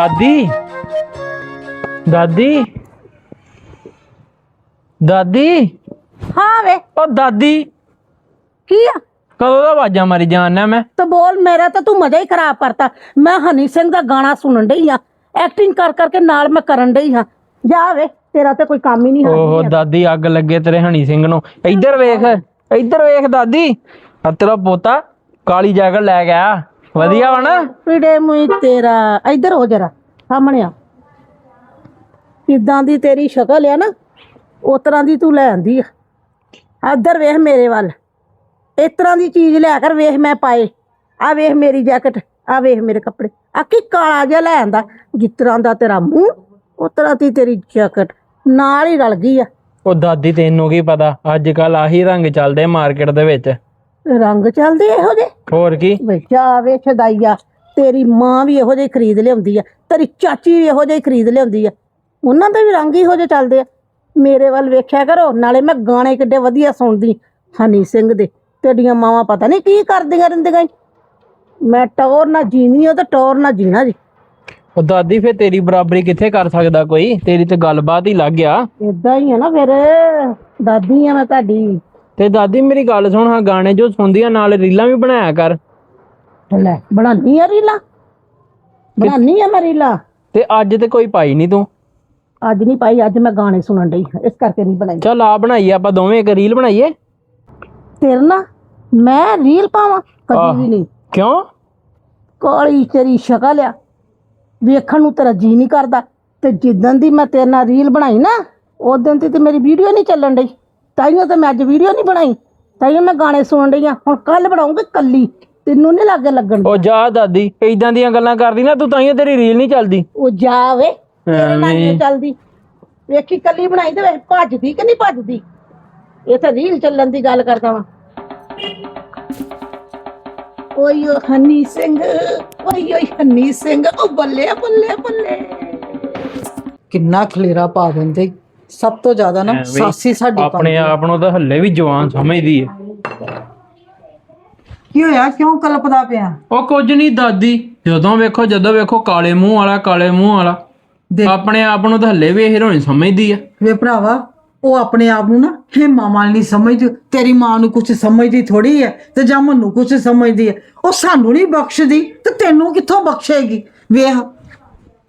ਦਾਦੀ? ਦਾਦੀ? ਦਾਦੀ? ਹਾਂ ਵੇ। ਉਹ ਦਾਦੀ। ਕੀ ਆ? ਕਦੋਂ ਦਾ ਆਵਾਜ਼ਾਂ ਮਾਰੀ ਜਾਣਾ ਮੈਂ? ਤੇ ਬੋਲ ਮੇਰਾ ਤਾਂ ਤੂੰ ਮਜ਼ਾ ਹੀ ਖਰਾਬ ਕਰਤਾ। ਮੈਂ ਹਨੀ ਸਿੰਘ ਦਾ ਗਾਣਾ ਸੁਣਨ ਡਈ ਆ। ਐਕਟਿੰਗ ਕਰ ਕਰਕੇ ਨਾਲ ਮੈਂ ਕਰਨ ਡਈ ਹਾਂ ਜਾ ਵੇ ਤੇਰਾ ਤੇ ਕੋਈ ਕੰਮ ਹੀ ਨਹੀਂ ਓਹੋ ਹੈ ਦਾਦੀ ਅੱਗ ਲੱਗੇ ਤੇਰੇ ਹਣੀ ਸਿੰਘ ਨੂੰ। ਇੱਧਰ ਵੇਖ ਇੱਧਰ ਵੇਖ ਦਾਦੀ। ਆ ਤੇਰਾ ਪੋਤਾ ਕਾਲੀ ਜੈਕਟ ਲੈ ਗਿਆ ਵਧੀਆ ਵਾ ਨਾ? ਪੀੜੇ ਮੂੰਹ ਤੇਰਾ। ਇੱਧਰ ਹੋ ਜਰਾ ਸਾਹਮਣੇ ਆ। ਕਿਦਾਂ ਦੀ ਤੇਰੀ ਸ਼ਕਲ ਆ ਨਾ ਉਸ ਤਰ੍ਹਾਂ ਦੀ ਤੂੰ ਲੈ ਆਂਦੀ ਆ। ਇੱਧਰ ਵੇਖ ਮੇਰੇ ਵੱਲ। ਇਸ ਤਰ੍ਹਾਂ ਦੀ ਚੀਜ਼ ਲਿਆ ਕਰ ਵੇਖ ਮੈਂ ਪਾਏ। ਆ ਵੇਖ ਮੇਰੀ ਜੈਕਟ ਆ ਵੇਖ ਮੇਰੇ ਕੱਪੜੇ। ਆ ਕੀ ਕਾਲਾ ਜਿਹਾ ਲੈ ਆਂਦਾ ਜਿਸ ਤਰ੍ਹਾਂ ਦਾ ਤੇਰਾ ਮੂੰਹ ਉਸ ਤਰ੍ਹਾਂ ਦੀ ਤੇਰੀ ਜੈਕਟ। ਨਾਲ ਹੀ ਰਲ ਗਈ ਆ। ਉਹ ਦਾਦੀ ਤੈਨੂੰ ਕੀ ਪਤਾ ਅੱਜ ਕੱਲ ਆਹੀ ਰੰਗ ਚੱਲਦੇ ਮਾਰਕੀਟ ਦੇ ਵਿੱਚ। ਰੰਗ ਚੱਲਦੇ ਇਹੋ ਜਿਹੇ? ਹੋਰ ਕੀ? ਬੱਚਾ ਵੇ ਛਦਾਈਆ ਤੇਰੀ ਮਾਂ ਵੀ ਇਹੋ ਜਿਹੇ ਖਰੀਦ ਲਿਆਉਂਦੀ ਆ। ਤੇਰੀ ਚਾਚੀ ਵੀ ਇਹੋ ਜਿਹੇ ਖਰੀਦ ਲਿਆਉਂਦੀ ਆ। ਉਹਨਾਂ ਦੇ ਵੀ ਰੰਗ ਇਹੋ ਜਿਹੇ ਚੱਲਦੇ ਆ। ਮੇਰੇ ਵੱਲ ਵੇਖਿਆ ਕਰੋ ਨਾਲੇ ਮੈਂ ਗਾਣੇ ਕਿੱਡੇ ਵਧੀਆ ਸੁਣਦੀ। ਹਨੀ ਸਿੰਘ ਦੇ ਤੇਰੀਆਂ ਮਾਵਾਂ ਪਤਾ ਨਹੀਂ ਕੀ ਕਰਦੀਆਂ ਰਹਿੰਦੀਆਂ ਈ। ਮੈਂ ਟੌਰ ਨਾ ਜੀਣੀ ਆ ਤੇ ਟੌਰ ਨਾ ਜੀਣਾ ਜੀ। ਉਹ ਦਾਦੀ ਫੇ ਤੇਰੀ ਬਰਾਬਰੀ ਕਿੱਥੇ ਕਰ ਸਕਦਾ ਕੋਈ? ਤੇਰੀ ਤੇ ਗੱਲਬਾਤ ਹੀ ਲੱਗ ਗਿਆ। ਇਦਾਂ ਹੀ ਆ ਨਾ ਫਿਰ। ਦਾਦੀ ਆ ਮੈਂ ਤੁਹਾਡੀ। ਤੇ ਦਾਦੀ ਮੇਰੀ ਗੱਲ ਸੁਣ ਹਾਂ ਗਾਣੇ ਜੋ ਸੁਣਦੀਆਂ ਨਾਲ ਰੀਲਾਂ ਵੀ ਬਣਾਇਆ ਕਰ। ਲੈ ਬਣਾਨੀ ਆ ਰੀਲਾ? ਬਣਾਨੀ ਆ ਮੈਂ ਰੀਲਾ? ਤੇ ਅੱਜ ਤੇ ਕੋਈ ਪਾਈ ਨਹੀਂ ਤੂੰ। ਅੱਜ ਨਹੀਂ ਪਾਈ ਅੱਜ ਮੈਂ ਗਾਣੇ ਸੁਣਨ ਡਈ ਇਸ ਕਰਕੇ ਨਹੀਂ ਬਣਾਈ। ਚੱਲ ਆ ਬਣਾਈਏ ਆਪਾਂ ਦੋਵੇਂ ਇੱਕ ਰੀਲ ਬਣਾਈਏ। ਤੇਰੇ ਨਾ ਮੈਂ ਰੀਲ ਪਾਵਾਂ। ਕਦੀ ਵੀ ਨਹੀਂ। ਕਿਉਂ? ਕਾਲੀ ਤੇਰੀ ਸ਼ਕਲ ਆ। ਵੇਖਣ ਨੂੰ ਤੇਰਾ ਜੀ ਨਹੀਂ ਕਰਦਾ। ਤੇ ਜਿੱਦਣ ਦੀ ਮੈਂ ਤੇਰੇ ਨਾਲ ਰੀਲ ਬਣਾਈ ਨਾ ਉਦੋਂ ਦੀ ਤੇ ਮੇਰੀ ਵੀਡੀਓ ਨਹੀਂ ਚੱਲਣ ਡਈ। ਤਾਈਓ ਤੇ ਮੈਂ ਅੱਜ ਵੀਡੀਓ ਨਹੀਂ ਬਣਾਈ। ਤਾਈਓ ਮੈਂ ਗਾਣੇ ਸੁਣਨ ਡਈ ਆ। ਹੁਣ ਕੱਲ ਬਣਾਉਂਗੀ ਕੱਲੀ। ਤੈਨੂੰ ਨਹੀਂ ਲੱਗੇ ਲੱਗਣ ਉਹ ਜਾ ਦਾਦੀ ਇਦਾਂ ਦੀਆਂ ਗੱਲਾਂ ਕਰਦੀ ਨਾ ਤੂੰ ਤਾਈਓ ਤੇਰੀ ਰੀਲ ਨਹੀਂ ਚੱਲਦੀ। ਉਹ ਜਾਵੇ ਤੇਰੇ ਨਾਲ ਨਹੀਂ। ਚੱਲਦੀ। ਵੇਖੀ ਕੱਲੀ ਬਣਾਈ ਤੇ ਭੱਜਦੀ ਕਿ ਨਹੀਂ ਭੱਜਦੀ? ਇਹ ਤਾਂ ਰੀਲ ਚੱਲਣ ਦੀ ਗੱਲ ਕਰਦਾ ਵਾਂ। ਓਏ ਓ ਹਨੀ ਸਿੰਘ ਓਏ ਓਏ ਹਨੀ ਸਿੰਘ ਉਹ ਬੱਲੇ ਬੱਲੇ ਬੱਲੇ। ਕਿੰਨਾ ਖਲੇਰਾ ਪਾ ਦਿੰਦੇ। ਸਭ ਤੋਂ ਜ਼ਿਆਦਾ ਨਾ ਐਵੇਂ। ਸਾਸੀ ਸਾਡੀ ਆਪਣੇ ਆਪ ਨੂੰ ਤਾਂ ਹੱਲੇ ਵੀ ਜਵਾਨ ਸਮਝਦੀ ਏ। ਕੀ ਹੋਇਆ? ਕਿਉਂ ਕਲਪਦਾ ਪਿਆ? ਉਹ ਕੁਝ ਨਹੀਂ ਦਾਦੀ ਜਦੋਂ ਵੇਖੋ ਜਦੋਂ ਵੇਖੋ ਕਾਲੇ ਮੂੰਹ ਵਾਲਾ ਕਾਲੇ ਮੂੰਹ ਵਾਲਾ। ਦੇਖ। ਆਪਣੇ ਆਪ ਨੂੰ ਤਾਂ ਹੱਲੇ ਵੀ ਹੀਰੋਇਨ ਸਮਝਦੀ ਆ ਵੇ ਭਰਾਵਾ ਉਹ ਆਪਣੇ ਆਪ ਨੂੰ ਨਾ ਹੇਮਾ ਮਾਲ ਨਹੀਂ ਸਮਝਦੀ। ਤੇਰੀ ਮਾਂ ਨੂੰ ਕੁਝ ਸਮਝਦੀ ਥੋੜੀ ਹੈ ਤੇ ਜਾਂ ਮੈਨੂੰ ਕੁਝ ਸਮਝਦੀ ਹੈ ਉਹ ਸਾਨੂੰ ਨਹੀਂ ਬਖਸ਼ਦੀ ਤੇ ਤੈਨੂੰ ਕਿੱਥੋਂ ਬਖਸ਼ੇਗੀ? ਵੇਖ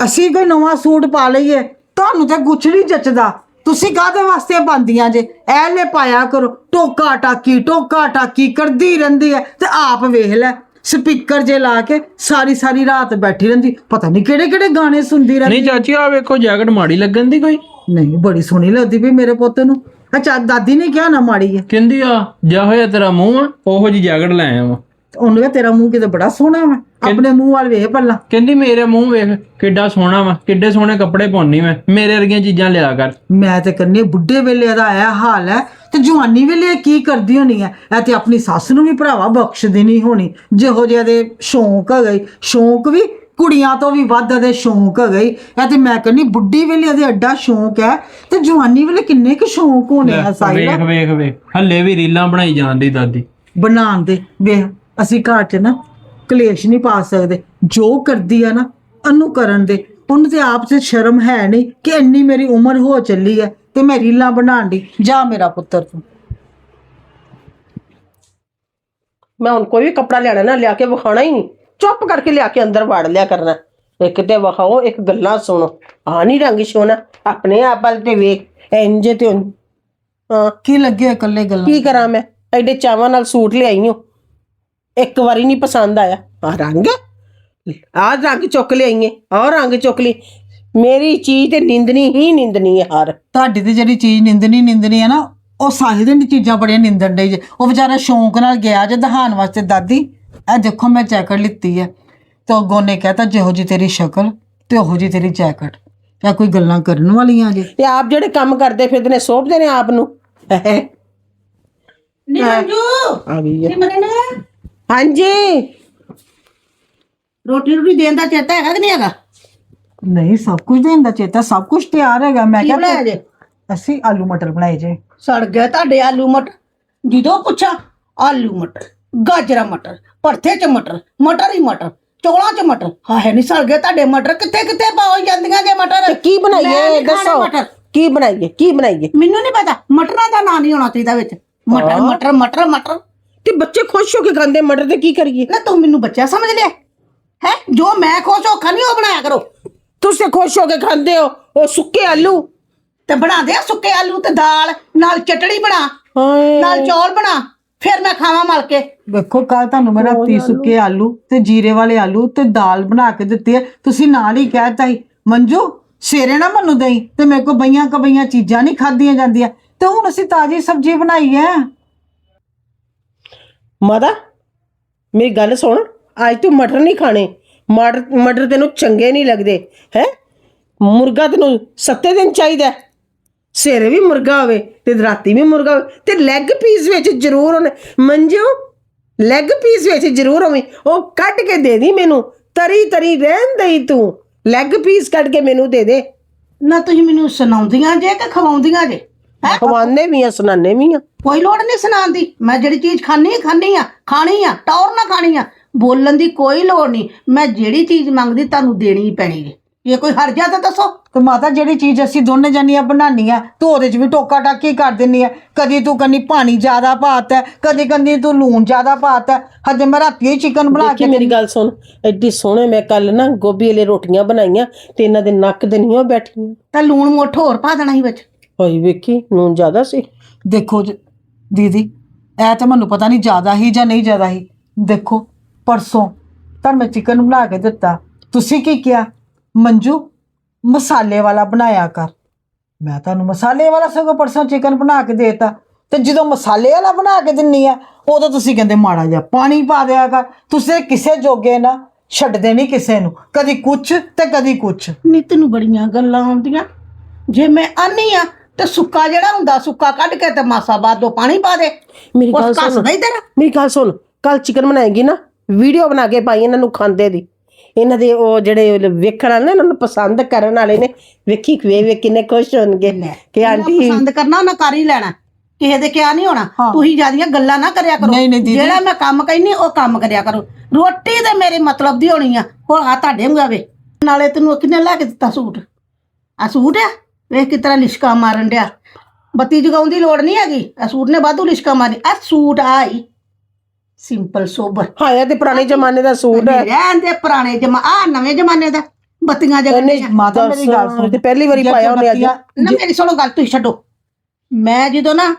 ਅਸੀਂ ਕੋਈ ਨਵਾਂ ਸੂਟ ਪਾ ਲਈਏ ਤੁਹਾਨੂੰ ਤਾਂ ਕੁਛ ਨਹੀਂ ਜੱਚਦਾ। ਤੁਸੀਂ ਕਾਹਦੇ ਵਾਸਤੇ ਪਾਉਂਦੀਆਂ ਜੇ? ਐ ਲੈ ਪਾਇਆ ਕਰੋ ਟੋਕਾ ਟਾਕੀ ਟੋਕਾ ਟਾਕੀ ਕਰਦੀ ਰਹਿੰਦੀ ਹੈ ਤੇ ਆਪ ਵੇਖ ਲੈ ਸਪੀਕਰ ਜੇ ਲਾ ਕੇ ਸਾਰੀ ਸਾਰੀ ਰਾਤ ਬੈਠੀ ਰਹਿੰਦੀ ਪਤਾ ਨਹੀਂ ਕਿਹੜੇ ਕਿਹੜੇ ਗਾਣੇ ਸੁਣਦੀ ਰਹਿੰਦੀ ਨਹੀਂ ਚਾਚੀ ਆ ਵੇਖੋ ਜੈਕਟ ਮਾੜੀ ਲੱਗਣ ਦੀ ਕੋਈ? ਨਹੀਂ ਬੜੀ ਸੋਹਣੀ ਲੱਗਦੀ ਵੀ ਮੇਰੇ ਪੁੱਤ ਨੂੰ। ਅੱਛਾ ਦਾਦੀ ਨੇ ਕਿਹਾ ਨਾ ਮਾੜੀ ਹੈ ਕਹਿੰਦੀ ਆ ਜਾ ਹੋਇਆ ਤੇਰਾ ਮੂੰਹ ਆ ਉਹੋ ਜੀ ਜੈਕਟ ਲੈ ਆਇਆ ਵਾ ਉਹਨੂੰ ਕਿਹਾ ਤੇਰਾ ਮੂੰਹ ਕਿਤੇ ਬੜਾ ਸੋਹਣਾ ਵਾ। ਆਪਣੇ ਮੂੰਹ ਵੱਲ ਵੇਖ ਪੱਲਾ। ਕਹਿੰਦੀ ਮੇਰੇ ਮੂੰਹ ਵੇਖ ਕਿੱਡਾ ਸੋਹਣਾ ਵਾ ਕਿੱਡੇ ਸੋਹਣੇ ਕੱਪੜੇ ਪਾਉਣੀ ਮੈਂ। ਮੇਰੇ ਵਰਗੀਆਂ ਚੀਜ਼ਾਂ ਲਿਆ ਕਰ। ਮੈਂ ਤੇ ਕੰਨੇ ਬੁੱਢੇ ਵੇਲੇ ਦਾ ਆਇਆ ਹਾਲ ਹੈ ਤੇ ਜਵਾਨੀ ਵੇਲੇ ਕੀ ਕਰਦੀ ਹੋਣੀ ਹੈ? ਇਹ ਤੇ ਆਪਣੀ ਸੱਸ ਨੂੰ ਵੀ ਭਰਾਵਾ ਬਖਸ਼ਦੀ ਨਹੀਂ ਹੋਣੀ। ਜਿਹੋ ਜਿਹਾ ਦੇ ਸ਼ੌਂਕ ਹੈਗਾ। ਸ਼ੌਂਕ ਵੀ ਕੁੜੀਆਂ ਤੋਂ ਵੀ ਵੱਧ ਦੇ ਸ਼ੌਂਕ ਹੈਗਾ। ਇਹ ਤੇ ਮੈਂ ਕਹਿੰਨੀ ਬੁੱਢੀ ਵੇਲੇ ਦੇ ਐਡਾ ਸ਼ੌਂਕ ਹੈ ਤੇ ਜਵਾਨੀ ਵੇਲੇ ਕਿੰਨੇ ਕੁ ਸ਼ੌਂਕ ਹੋਣੇ ਆ ਸਾਈਲਾ ਵੇਖ ਵੇਖ ਵੇਖ। ਹੱਲੇ ਵੀ ਰੀਲਾਂ ਬਣਾਈ ਜਾਂਦੀ ਦਾਦੀ। ਬਣਾਉਣ ਦੇ ਵੇਖ। ਅਸੀਂ ਘਰ 'ਚ ਨਾ ਕਲੇਸ਼ ਨਹੀਂ ਪਾ ਸਕਦੇ। ਜੋ ਕਰਦੀ ਆ ਨਾ ਅਨੂੰ ਕਰਨ ਦੇ। ਉਹਨੂੰ ਤੇ ਆਪ 'ਚ ਸ਼ਰਮ ਹੈ ਨਹੀਂ ਕਿ ਇੰਨੀ ਮੇਰੀ ਉਮਰ ਹੋ ਚੱਲੀ ਹੈ ਤੇ ਮੈਂ ਰੀਲਾਂ ਬਣਾਉਣ ਦੀ ਜਾ ਮੇਰਾ ਪੁੱਤਰ ਤੂੰ। ਮੈਂ ਹੁਣ ਕੋਈ ਵੀ ਕੱਪੜਾ ਲਿਆਣਾ ਨਾ ਲਿਆ ਕੇ ਵਿਖਾਣਾ ਹੀ ਨਹੀਂ। ਚੁੱਪ ਕਰਕੇ ਲਿਆ ਕੇ ਅੰਦਰ ਵਾੜ ਲਿਆ ਕਰਨਾ। ਇੱਕ ਤੇ ਵਿਖਾਓ ਇੱਕ ਗੱਲਾਂ ਸੁਣੋ। ਆ ਨਹੀਂ ਰੰਗ ਸੋਨਾ ਆਪਣੇ ਆਪ ਵੱਲ ਤੇ ਵੇਖ। ਇੰਜ ਤੇ। ਹਾਂ। ਕੀ ਲੱਗੇ ਇਕੱਲੇ ਗੱਲਾਂ? ਕੀ ਕਰਾਂ ਮੈਂ? ਐਡੇ ਚਾਵਾਂ ਨਾਲ ਸੂਟ ਲਿਆਈ ਹਾਂ ਇੱਕ ਵਾਰੀ ਨਹੀਂ ਪਸੰਦ ਆਇਆ। ਆ ਰੰਗ? ਆ ਰੰਗ ਚੁੱਕ ਲਿਆਈਏ ਆ ਰੰਗ ਚੁੱਕ ਲਈ। ਮੇਰੀ ਚੀਜ਼ ਤੇ ਨਿੰਦਣੀ ਹੀ ਨਿੰਦਣੀ ਹੈ ਹਰ। ਤੁਹਾਡੀ ਤੇ ਜਿਹੜੀ ਚੀਜ਼ ਨਿੰਦਣੀ ਨਿੰਦਣੀ ਹੈ ਨਾ ਉਹ ਸਾਹਿਲ ਦੀ ਚੀਜ਼ਾਂ ਬੜੀਆਂ ਨਿੰਦਣ ਡਈ ਜੇ। ਉਹ ਵਿਚਾਰਾ ਸ਼ੌਂਕ ਨਾਲ ਗਿਆ ਜੇ ਦਿਖਾਉਣ ਵਾਸਤੇ ਦਾਦੀ ਇਹ ਦੇਖੋ ਮੈਂ ਜੈਕਟ ਲਿੱਤੀ ਹੈ ਤੇ ਅੱਗੋਂ ਨੇ ਕਹਤਾ ਜਿਹੋ ਜੀ ਤੇਰੀ ਸ਼ਕਲ ਤੇ ਉਹੋ ਜੀ ਤੇਰੀ ਜੈਕਟ। ਇਹ ਕੋਈ ਗੱਲਾਂ ਕਰਨ ਵਾਲੀਆਂ ਜੇ? ਤੇ ਆਪ ਜਿਹੜੇ ਕੰਮ ਕਰਦੇ ਫਿਰਦੇ ਨੇ ਸੋਭਦੇ ਨੇ ਆਪ ਨੂੰ? ਨੀ ਮੰਜੂ! ਆ ਗਈ ਹੈ ਹਾਂਜੀ। ਰੋਟੀ ਰੋਟੀ ਦੇਣ ਦਾ ਚੇਤਾ ਹੈਗਾ ਕਿ ਨਹੀਂ ਹੈਗਾ? ਨਹੀਂ ਸਭ ਕੁਝ ਦੇਣ ਦਾ ਚੇਤਾ ਸਭ ਕੁਝ ਤਿਆਰ ਹੈਗਾ। ਮੈਂ ਕੀ ਕਿਹਾ ਬਣਾਇਆ ਜੇ? ਅਸੀਂ ਆਲੂ ਮਟਰ ਬਣਾਏ ਜੇ। ਸੜ ਗਏ ਤੁਹਾਡੇ ਆਲੂ ਮਟਰ। ਜਦੋਂ ਪੁੱਛਾਂ ਆਲੂ ਮਟਰ ਗਾਜਰਾ ਮਟਰ ਭਰਥੇ ਚ ਮਟਰ ਮਟਰ ਹੀ ਮਟਰ ਚੋਲਾਂ 'ਚ ਮਟਰ। ਹਾਏ ਨਹੀਂ ਸੜ ਗਏ ਤੁਹਾਡੇ ਮਟਰ। ਕਿੱਥੇ ਕਿੱਥੇ ਪਾਉ ਜਾਂਦੀਆਂ ਜੇ ਮਟਰ? ਕੀ ਬਣਾਈਏ? ਦੱਸੋ। ਕੀ ਬਣਾਈਏ? ਕੀ ਬਣਾਈਏ? ਮੈਨੂੰ ਨਹੀਂ ਪਤਾ। ਮਟਰਾਂ ਦਾ ਨਾਂ ਨਹੀਂ ਹੋਣਾ ਚਾਹੀਦਾ ਵਿੱਚ। ਮਟਰ ਮਟਰ ਮਟਰ ਮਟਰ। ਤੇ ਬੱਚੇ ਖੁਸ਼ ਹੋ ਕੇ ਖਾਂਦੇ ਮਟਰ ਤੇ ਕੀ ਕਰੀਏ? ਨਾ ਤੂੰ ਮੈਨੂੰ ਬੱਚਾ ਸਮਝ ਲਿਆ? ਹੈ? ਜੋ ਮੈਂ ਖੁਸ਼ ਹੋ ਖਾਣੀ ਉਹ ਬਣਾਇਆ ਕਰੋ। ਤੁਸੀਂ ਖੁਸ਼ ਹੋ ਕੇ ਖਾਂਦੇ ਹੋ ਉਹ ਸੁੱਕੇ ਆਲੂ। ਤੇ ਬਣਾ ਦੇ ਸੁੱਕੇ ਆਲੂ ਤੇ ਦਾਲ ਨਾਲ ਚਟੜੀ ਬਣਾ ਹਾਏ। ਨਾਲ ਚੌਲ ਬਣਾ ਫਿਰ ਮੈਂ ਖਾਵਾਂ ਮਲ ਕੇ। ਵੇਖੋ ਕੱਲ ਤੁਹਾਨੂੰ ਮੈਂ ਰਾਤੀ ਸੁੱਕੇ ਆਲੂ। ਤੇ ਜੀਰੇ ਵਾਲੇ ਆਲੂ ਤੇ ਦਾਲ ਬਣਾ ਕੇ ਦਿੱਤੀ ਹੈ ਤੁਸੀਂ ਨਾਲ ਹੀ ਕਹਿਤਾ ਸੀ ਮੰਜੂ ਸਵੇਰੇ ਨਾ ਮੈਨੂੰ ਦਈ ਤੇ ਮੇਰੇ ਕੋ ਬਈਆਂ ਕਬਈਆਂ ਚੀਜ਼ਾਂ ਨਹੀਂ ਖਾਧੀਆਂ ਜਾਂਦੀਆਂ। ਤੇ ਹੁਣ ਅਸੀਂ ਤਾਜ਼ੀ ਸਬਜ਼ੀ ਬਣਾਈ ਹੈ ਮਾਦਾ ਮੇਰੀ ਗੱਲ ਸੁਣ, ਅੱਜ ਤੂੰ ਮਟਰ ਨਹੀਂ ਖਾਣੇ। ਮਟਰ ਮਟਰ ਤੈਨੂੰ ਚੰਗੇ ਨਹੀਂ ਲੱਗਦੇ, ਹੈ? ਮੁਰਗਾ ਤੈਨੂੰ ਸੱਤੇ ਦਿਨ ਚਾਹੀਦਾ ਸਵੇਰੇ ਵੀ ਮੁਰਗਾ ਹੋਵੇ ਤੇ ਰਾਤੀ ਵੀ ਮੁਰਗਾ ਹੋਵੇ ਤੇ ਲੈਗ ਪੀਸ ਵਿੱਚ ਜ਼ਰੂਰ ਹੋਣੇ ਮੰਜਿਓ ਲੈਗ ਪੀਸ ਵਿੱਚ ਜ਼ਰੂਰ ਹੋਵੇ ਉਹ ਕੱਢ ਕੇ ਦੇ ਦੀ ਮੈਨੂੰ। ਤਰੀ ਤਰੀ ਰਹਿਣ ਦੇਈ ਤੂੰ। ਲੈਗ ਪੀਸ ਕੱਢ ਕੇ ਮੈਨੂੰ ਦੇ ਦੇ। ਨਾ ਤੁਸੀਂ ਮੈਨੂੰ ਸੁਣਾਉਂਦੀਆਂ ਜੇ ਕਿ ਖਵਾਉਂਦੀਆਂ ਜੇ? ਹੈ? ਖਵਾਨੇ ਵੀ ਆ ਸੁਣਾਨੇ ਵੀ ਆ। ਕੋਈ ਲੋੜ ਨਹੀਂ ਸੁਣਾਉਣ ਦੀ। ਮੈਂ ਜਿਹੜੀ ਚੀਜ਼ ਖਾਣੀ ਖਾਣੀ ਆ ਖਾਣੀ ਆ ਟੌਰ ਨਾ ਖਾਣੀ ਆ। ਬੋਲਣ ਦੀ ਕੋਈ ਲੋੜ ਨਹੀਂ। ਮੈਂ ਜਿਹੜੀ ਚੀਜ਼ ਮੰਗਦੀ ਤੁਹਾਨੂੰ ਦੇਣੀ ਹੀ ਪੈਣੀ ਹੈ ਜੇ ਕੋਈ ਹਰਜਾ ਤਾਂ ਦੱਸੋ। ਤੇ ਮਾਤਾ ਜਿਹੜੀ ਚੀਜ਼ ਅਸੀਂ ਦੋਨੇ ਜਣੀਆਂ ਬਣਾਉਣੀਆਂ ਤੂੰ ਉਹਦੇ 'ਚ ਵੀ ਟੋਕਾ ਟਾਕੀ ਕਰ ਦਿੰਨੀ ਹੈ ਕਦੀ ਤੂੰ ਕੰਨੀ ਪਾਣੀ ਜ਼ਿਆਦਾ ਪਾਤਾ ਹੈ, ਕਦੀ ਕੰਦੀ ਤੂੰ ਲੂਣ ਜ਼ਿਆਦਾ ਪਾਤਾ ਹੈ। ਹਜੇ ਮੈਂ ਰਾਤੀ ਹੀ ਚਿਕਨ ਬਣਾ ਦੇਖੀ ਕੇ ਮੇਰੀ ਗੱਲ ਸੁਣ। ਐਡੀ ਸੋਹਣੇ ਮੈਂ ਕੱਲ ਨਾ ਗੋਭੀ ਵਾਲੇ ਰੋਟੀਆਂ ਬਣਾਈਆਂ ਤੇ ਇਹਨਾਂ ਦੇ ਨੱਕ ਦੇ ਨਹੀਂ ਉਹ ਬੈਠੀਆਂ। ਤਾਂ ਲੂਣ ਮੁੱਠ ਹੋਰ ਪਾ ਦੇਣਾ ਸੀ ਵਿੱਚ। ਹੋਈ ਵੇਖੀ ਨੂਨ ਜ਼ਿਆਦਾ ਸੀ? ਦੇਖੋ ਜੀ, ਦੀਦੀ ਇਹ ਤਾਂ ਮੈਨੂੰ ਪਤਾ ਨਹੀਂ ਜ਼ਿਆਦਾ ਹੀ ਜਾਂ ਨਹੀਂ ਜ਼ਿਆਦਾ ਹੀ। ਦੇਖੋ ਪਰਸੋਂ ਤਾਂ ਮੈਂ ਚਿਕਨ ਬਣਾ ਕੇ ਦਿੱਤਾ। ਤੁਸੀਂ ਕੀ ਕਿਹਾ? ਮੰਜੂ ਮਸਾਲੇ ਵਾਲਾ ਬਣਾਇਆ ਕਰ। ਮੈਂ ਤੁਹਾਨੂੰ ਮਸਾਲੇ ਵਾਲਾ ਸਗੋਂ ਪਰਸੋਂ ਚਿਕਨ ਬਣਾ ਕੇ ਦੇਤਾ। ਤੇ ਜਦੋਂ ਮਸਾਲੇ ਵਾਲਾ ਬਣਾ ਕੇ ਦਿੰਨੀ ਆ ਉਦੋਂ ਤੁਸੀਂ ਕਹਿੰਦੇ ਮਾੜਾ ਜਿਹਾ ਪਾਣੀ ਪਾ ਦਿਆ ਕਰ। ਤੁਸੀਂ ਕਿਸੇ ਜੋਗੇ ਨਾ ਛੱਡਦੇ ਨਹੀਂ ਕਿਸੇ ਨੂੰ। ਕਦੀ ਕੁਛ ਤੇ ਕਦੀ ਕੁਛ। ਨਿੱਤ ਨੂੰ ਬੜੀਆਂ ਗੱਲਾਂ ਆਉਂਦੀਆਂ। ਜੇ ਮੈਂ ਆਨੀ ਆ ਤੇ ਸੁੱਕਾ ਜਿਹੜਾ ਹੁੰਦਾ ਸੁੱਕਾ ਕੱਢ ਕੇ ਤੇ ਮਾਸਾ ਬਾਅਦ ਦੋ ਪਾਣੀ ਪਾ ਦੇ। ਮੇਰੀ ਗੱਲ ਸੁਣ। ਕੱਸਦਾ ਹੀ ਤੇਰਾ। ਮੇਰੀ ਗੱਲ ਸੁਣ। ਕੱਲ ਚਿਕਨ ਬਣਾਏਗੀ ਨਾ ਵੀਡੀਓ ਬਣਾ ਕੇ ਪਾਈ ਇਹਨਾਂ ਨੂੰ ਖਾਂਦੇ ਦੀ। ਇਹਨਾਂ ਦੇ ਉਹ ਜਿਹੜੇ ਵੇਖਣ ਵਾਲੇ ਨੇ ਇਹਨਾਂ ਨੂੰ ਪਸੰਦ ਕਰਨ ਵਾਲੇ ਨੇ। ਵੇਖੀ ਵੇ ਵੇ ਕਿੰਨੇ ਖੁਸ਼ ਹੋਣਗੇ ਕਿ ਆਂਟੀ ਪਸੰਦ ਕਰਨਾ ਉਹਨਾਂ ਕਰ ਹੀ ਲੈਣਾ। ਕਿਸੇ ਦੇ ਕਿਹਾ ਨਹੀਂ ਹੋਣਾ। ਤੁਸੀਂ ਜਿਆਦੀਆਂ ਗੱਲਾਂ ਨਾ ਕਰਿਆ ਕਰੋ। ਨਹੀਂ, ਨਹੀਂ। ਜਿਹੜਾ ਮੈਂ ਕੰਮ ਕਹਿੰਨੀ ਉਹ ਕੰਮ ਕਰਿਆ ਕਰੋ। ਰੋਟੀ ਤੇ ਮੇਰੇ ਮਤਲਬ ਦੀ ਹੋਣੀ ਆ। ਉਹ ਆ ਤੁਹਾਡੇ ਮੰਗਾਵੇ ਨਾਲੇ ਤੈਨੂੰ ਕਿੰਨੇ ਲੈ ਕੇ ਦਿੱਤਾ ਸੂਟ? ਆ ਸੂਟ ਆ? ਵੇਖ ਕਿਸ ਤਰ੍ਹਾਂ ਲਿਸ਼ਕਾ ਮਾਰਨ ਡਿਆ। ਬੱਤੀ ਜਗਾਉਣ ਦੀ ਲੋੜ ਨਹੀਂ ਹੈਗੀ। ਆ ਸੂਟ ਨੇ ਵਾਧੂ ਲਿਸ਼ਕਾ ਮਾਰੀ। ਆ ਸੂਟ ਆਈ ਸਿੰਪਲ ਸੋਬਰ। ਹਾਇਆ ਤੇ ਪੁਰਾਣੇ ਜ਼ਮਾਨੇ ਦਾ ਸੂਟ ਹੈ। ਰਹਿਣ ਦੇ ਪੁਰਾਣੇ ਜਮਾ ਆ ਨਵੇਂ ਜ਼ਮਾਨੇ ਦਾ। ਬੱਤੀਆਂ ਜਗਣੀਆਂ ਮਾਤਾ ਮੇਰੀ ਗੱਲ ਸੁਣ। ਤੇ ਪਹਿਲੀ ਵਾਰੀ ਪਾਇਆ ਉਹਨੇ ਅੱਜ। ਨਾ ਮੇਰੀ ਸੁਣੋ ਗੱਲ ਤੁਸੀਂ ਛੱਡੋ। ਮੈਂ ਜਦੋਂ ਨਾ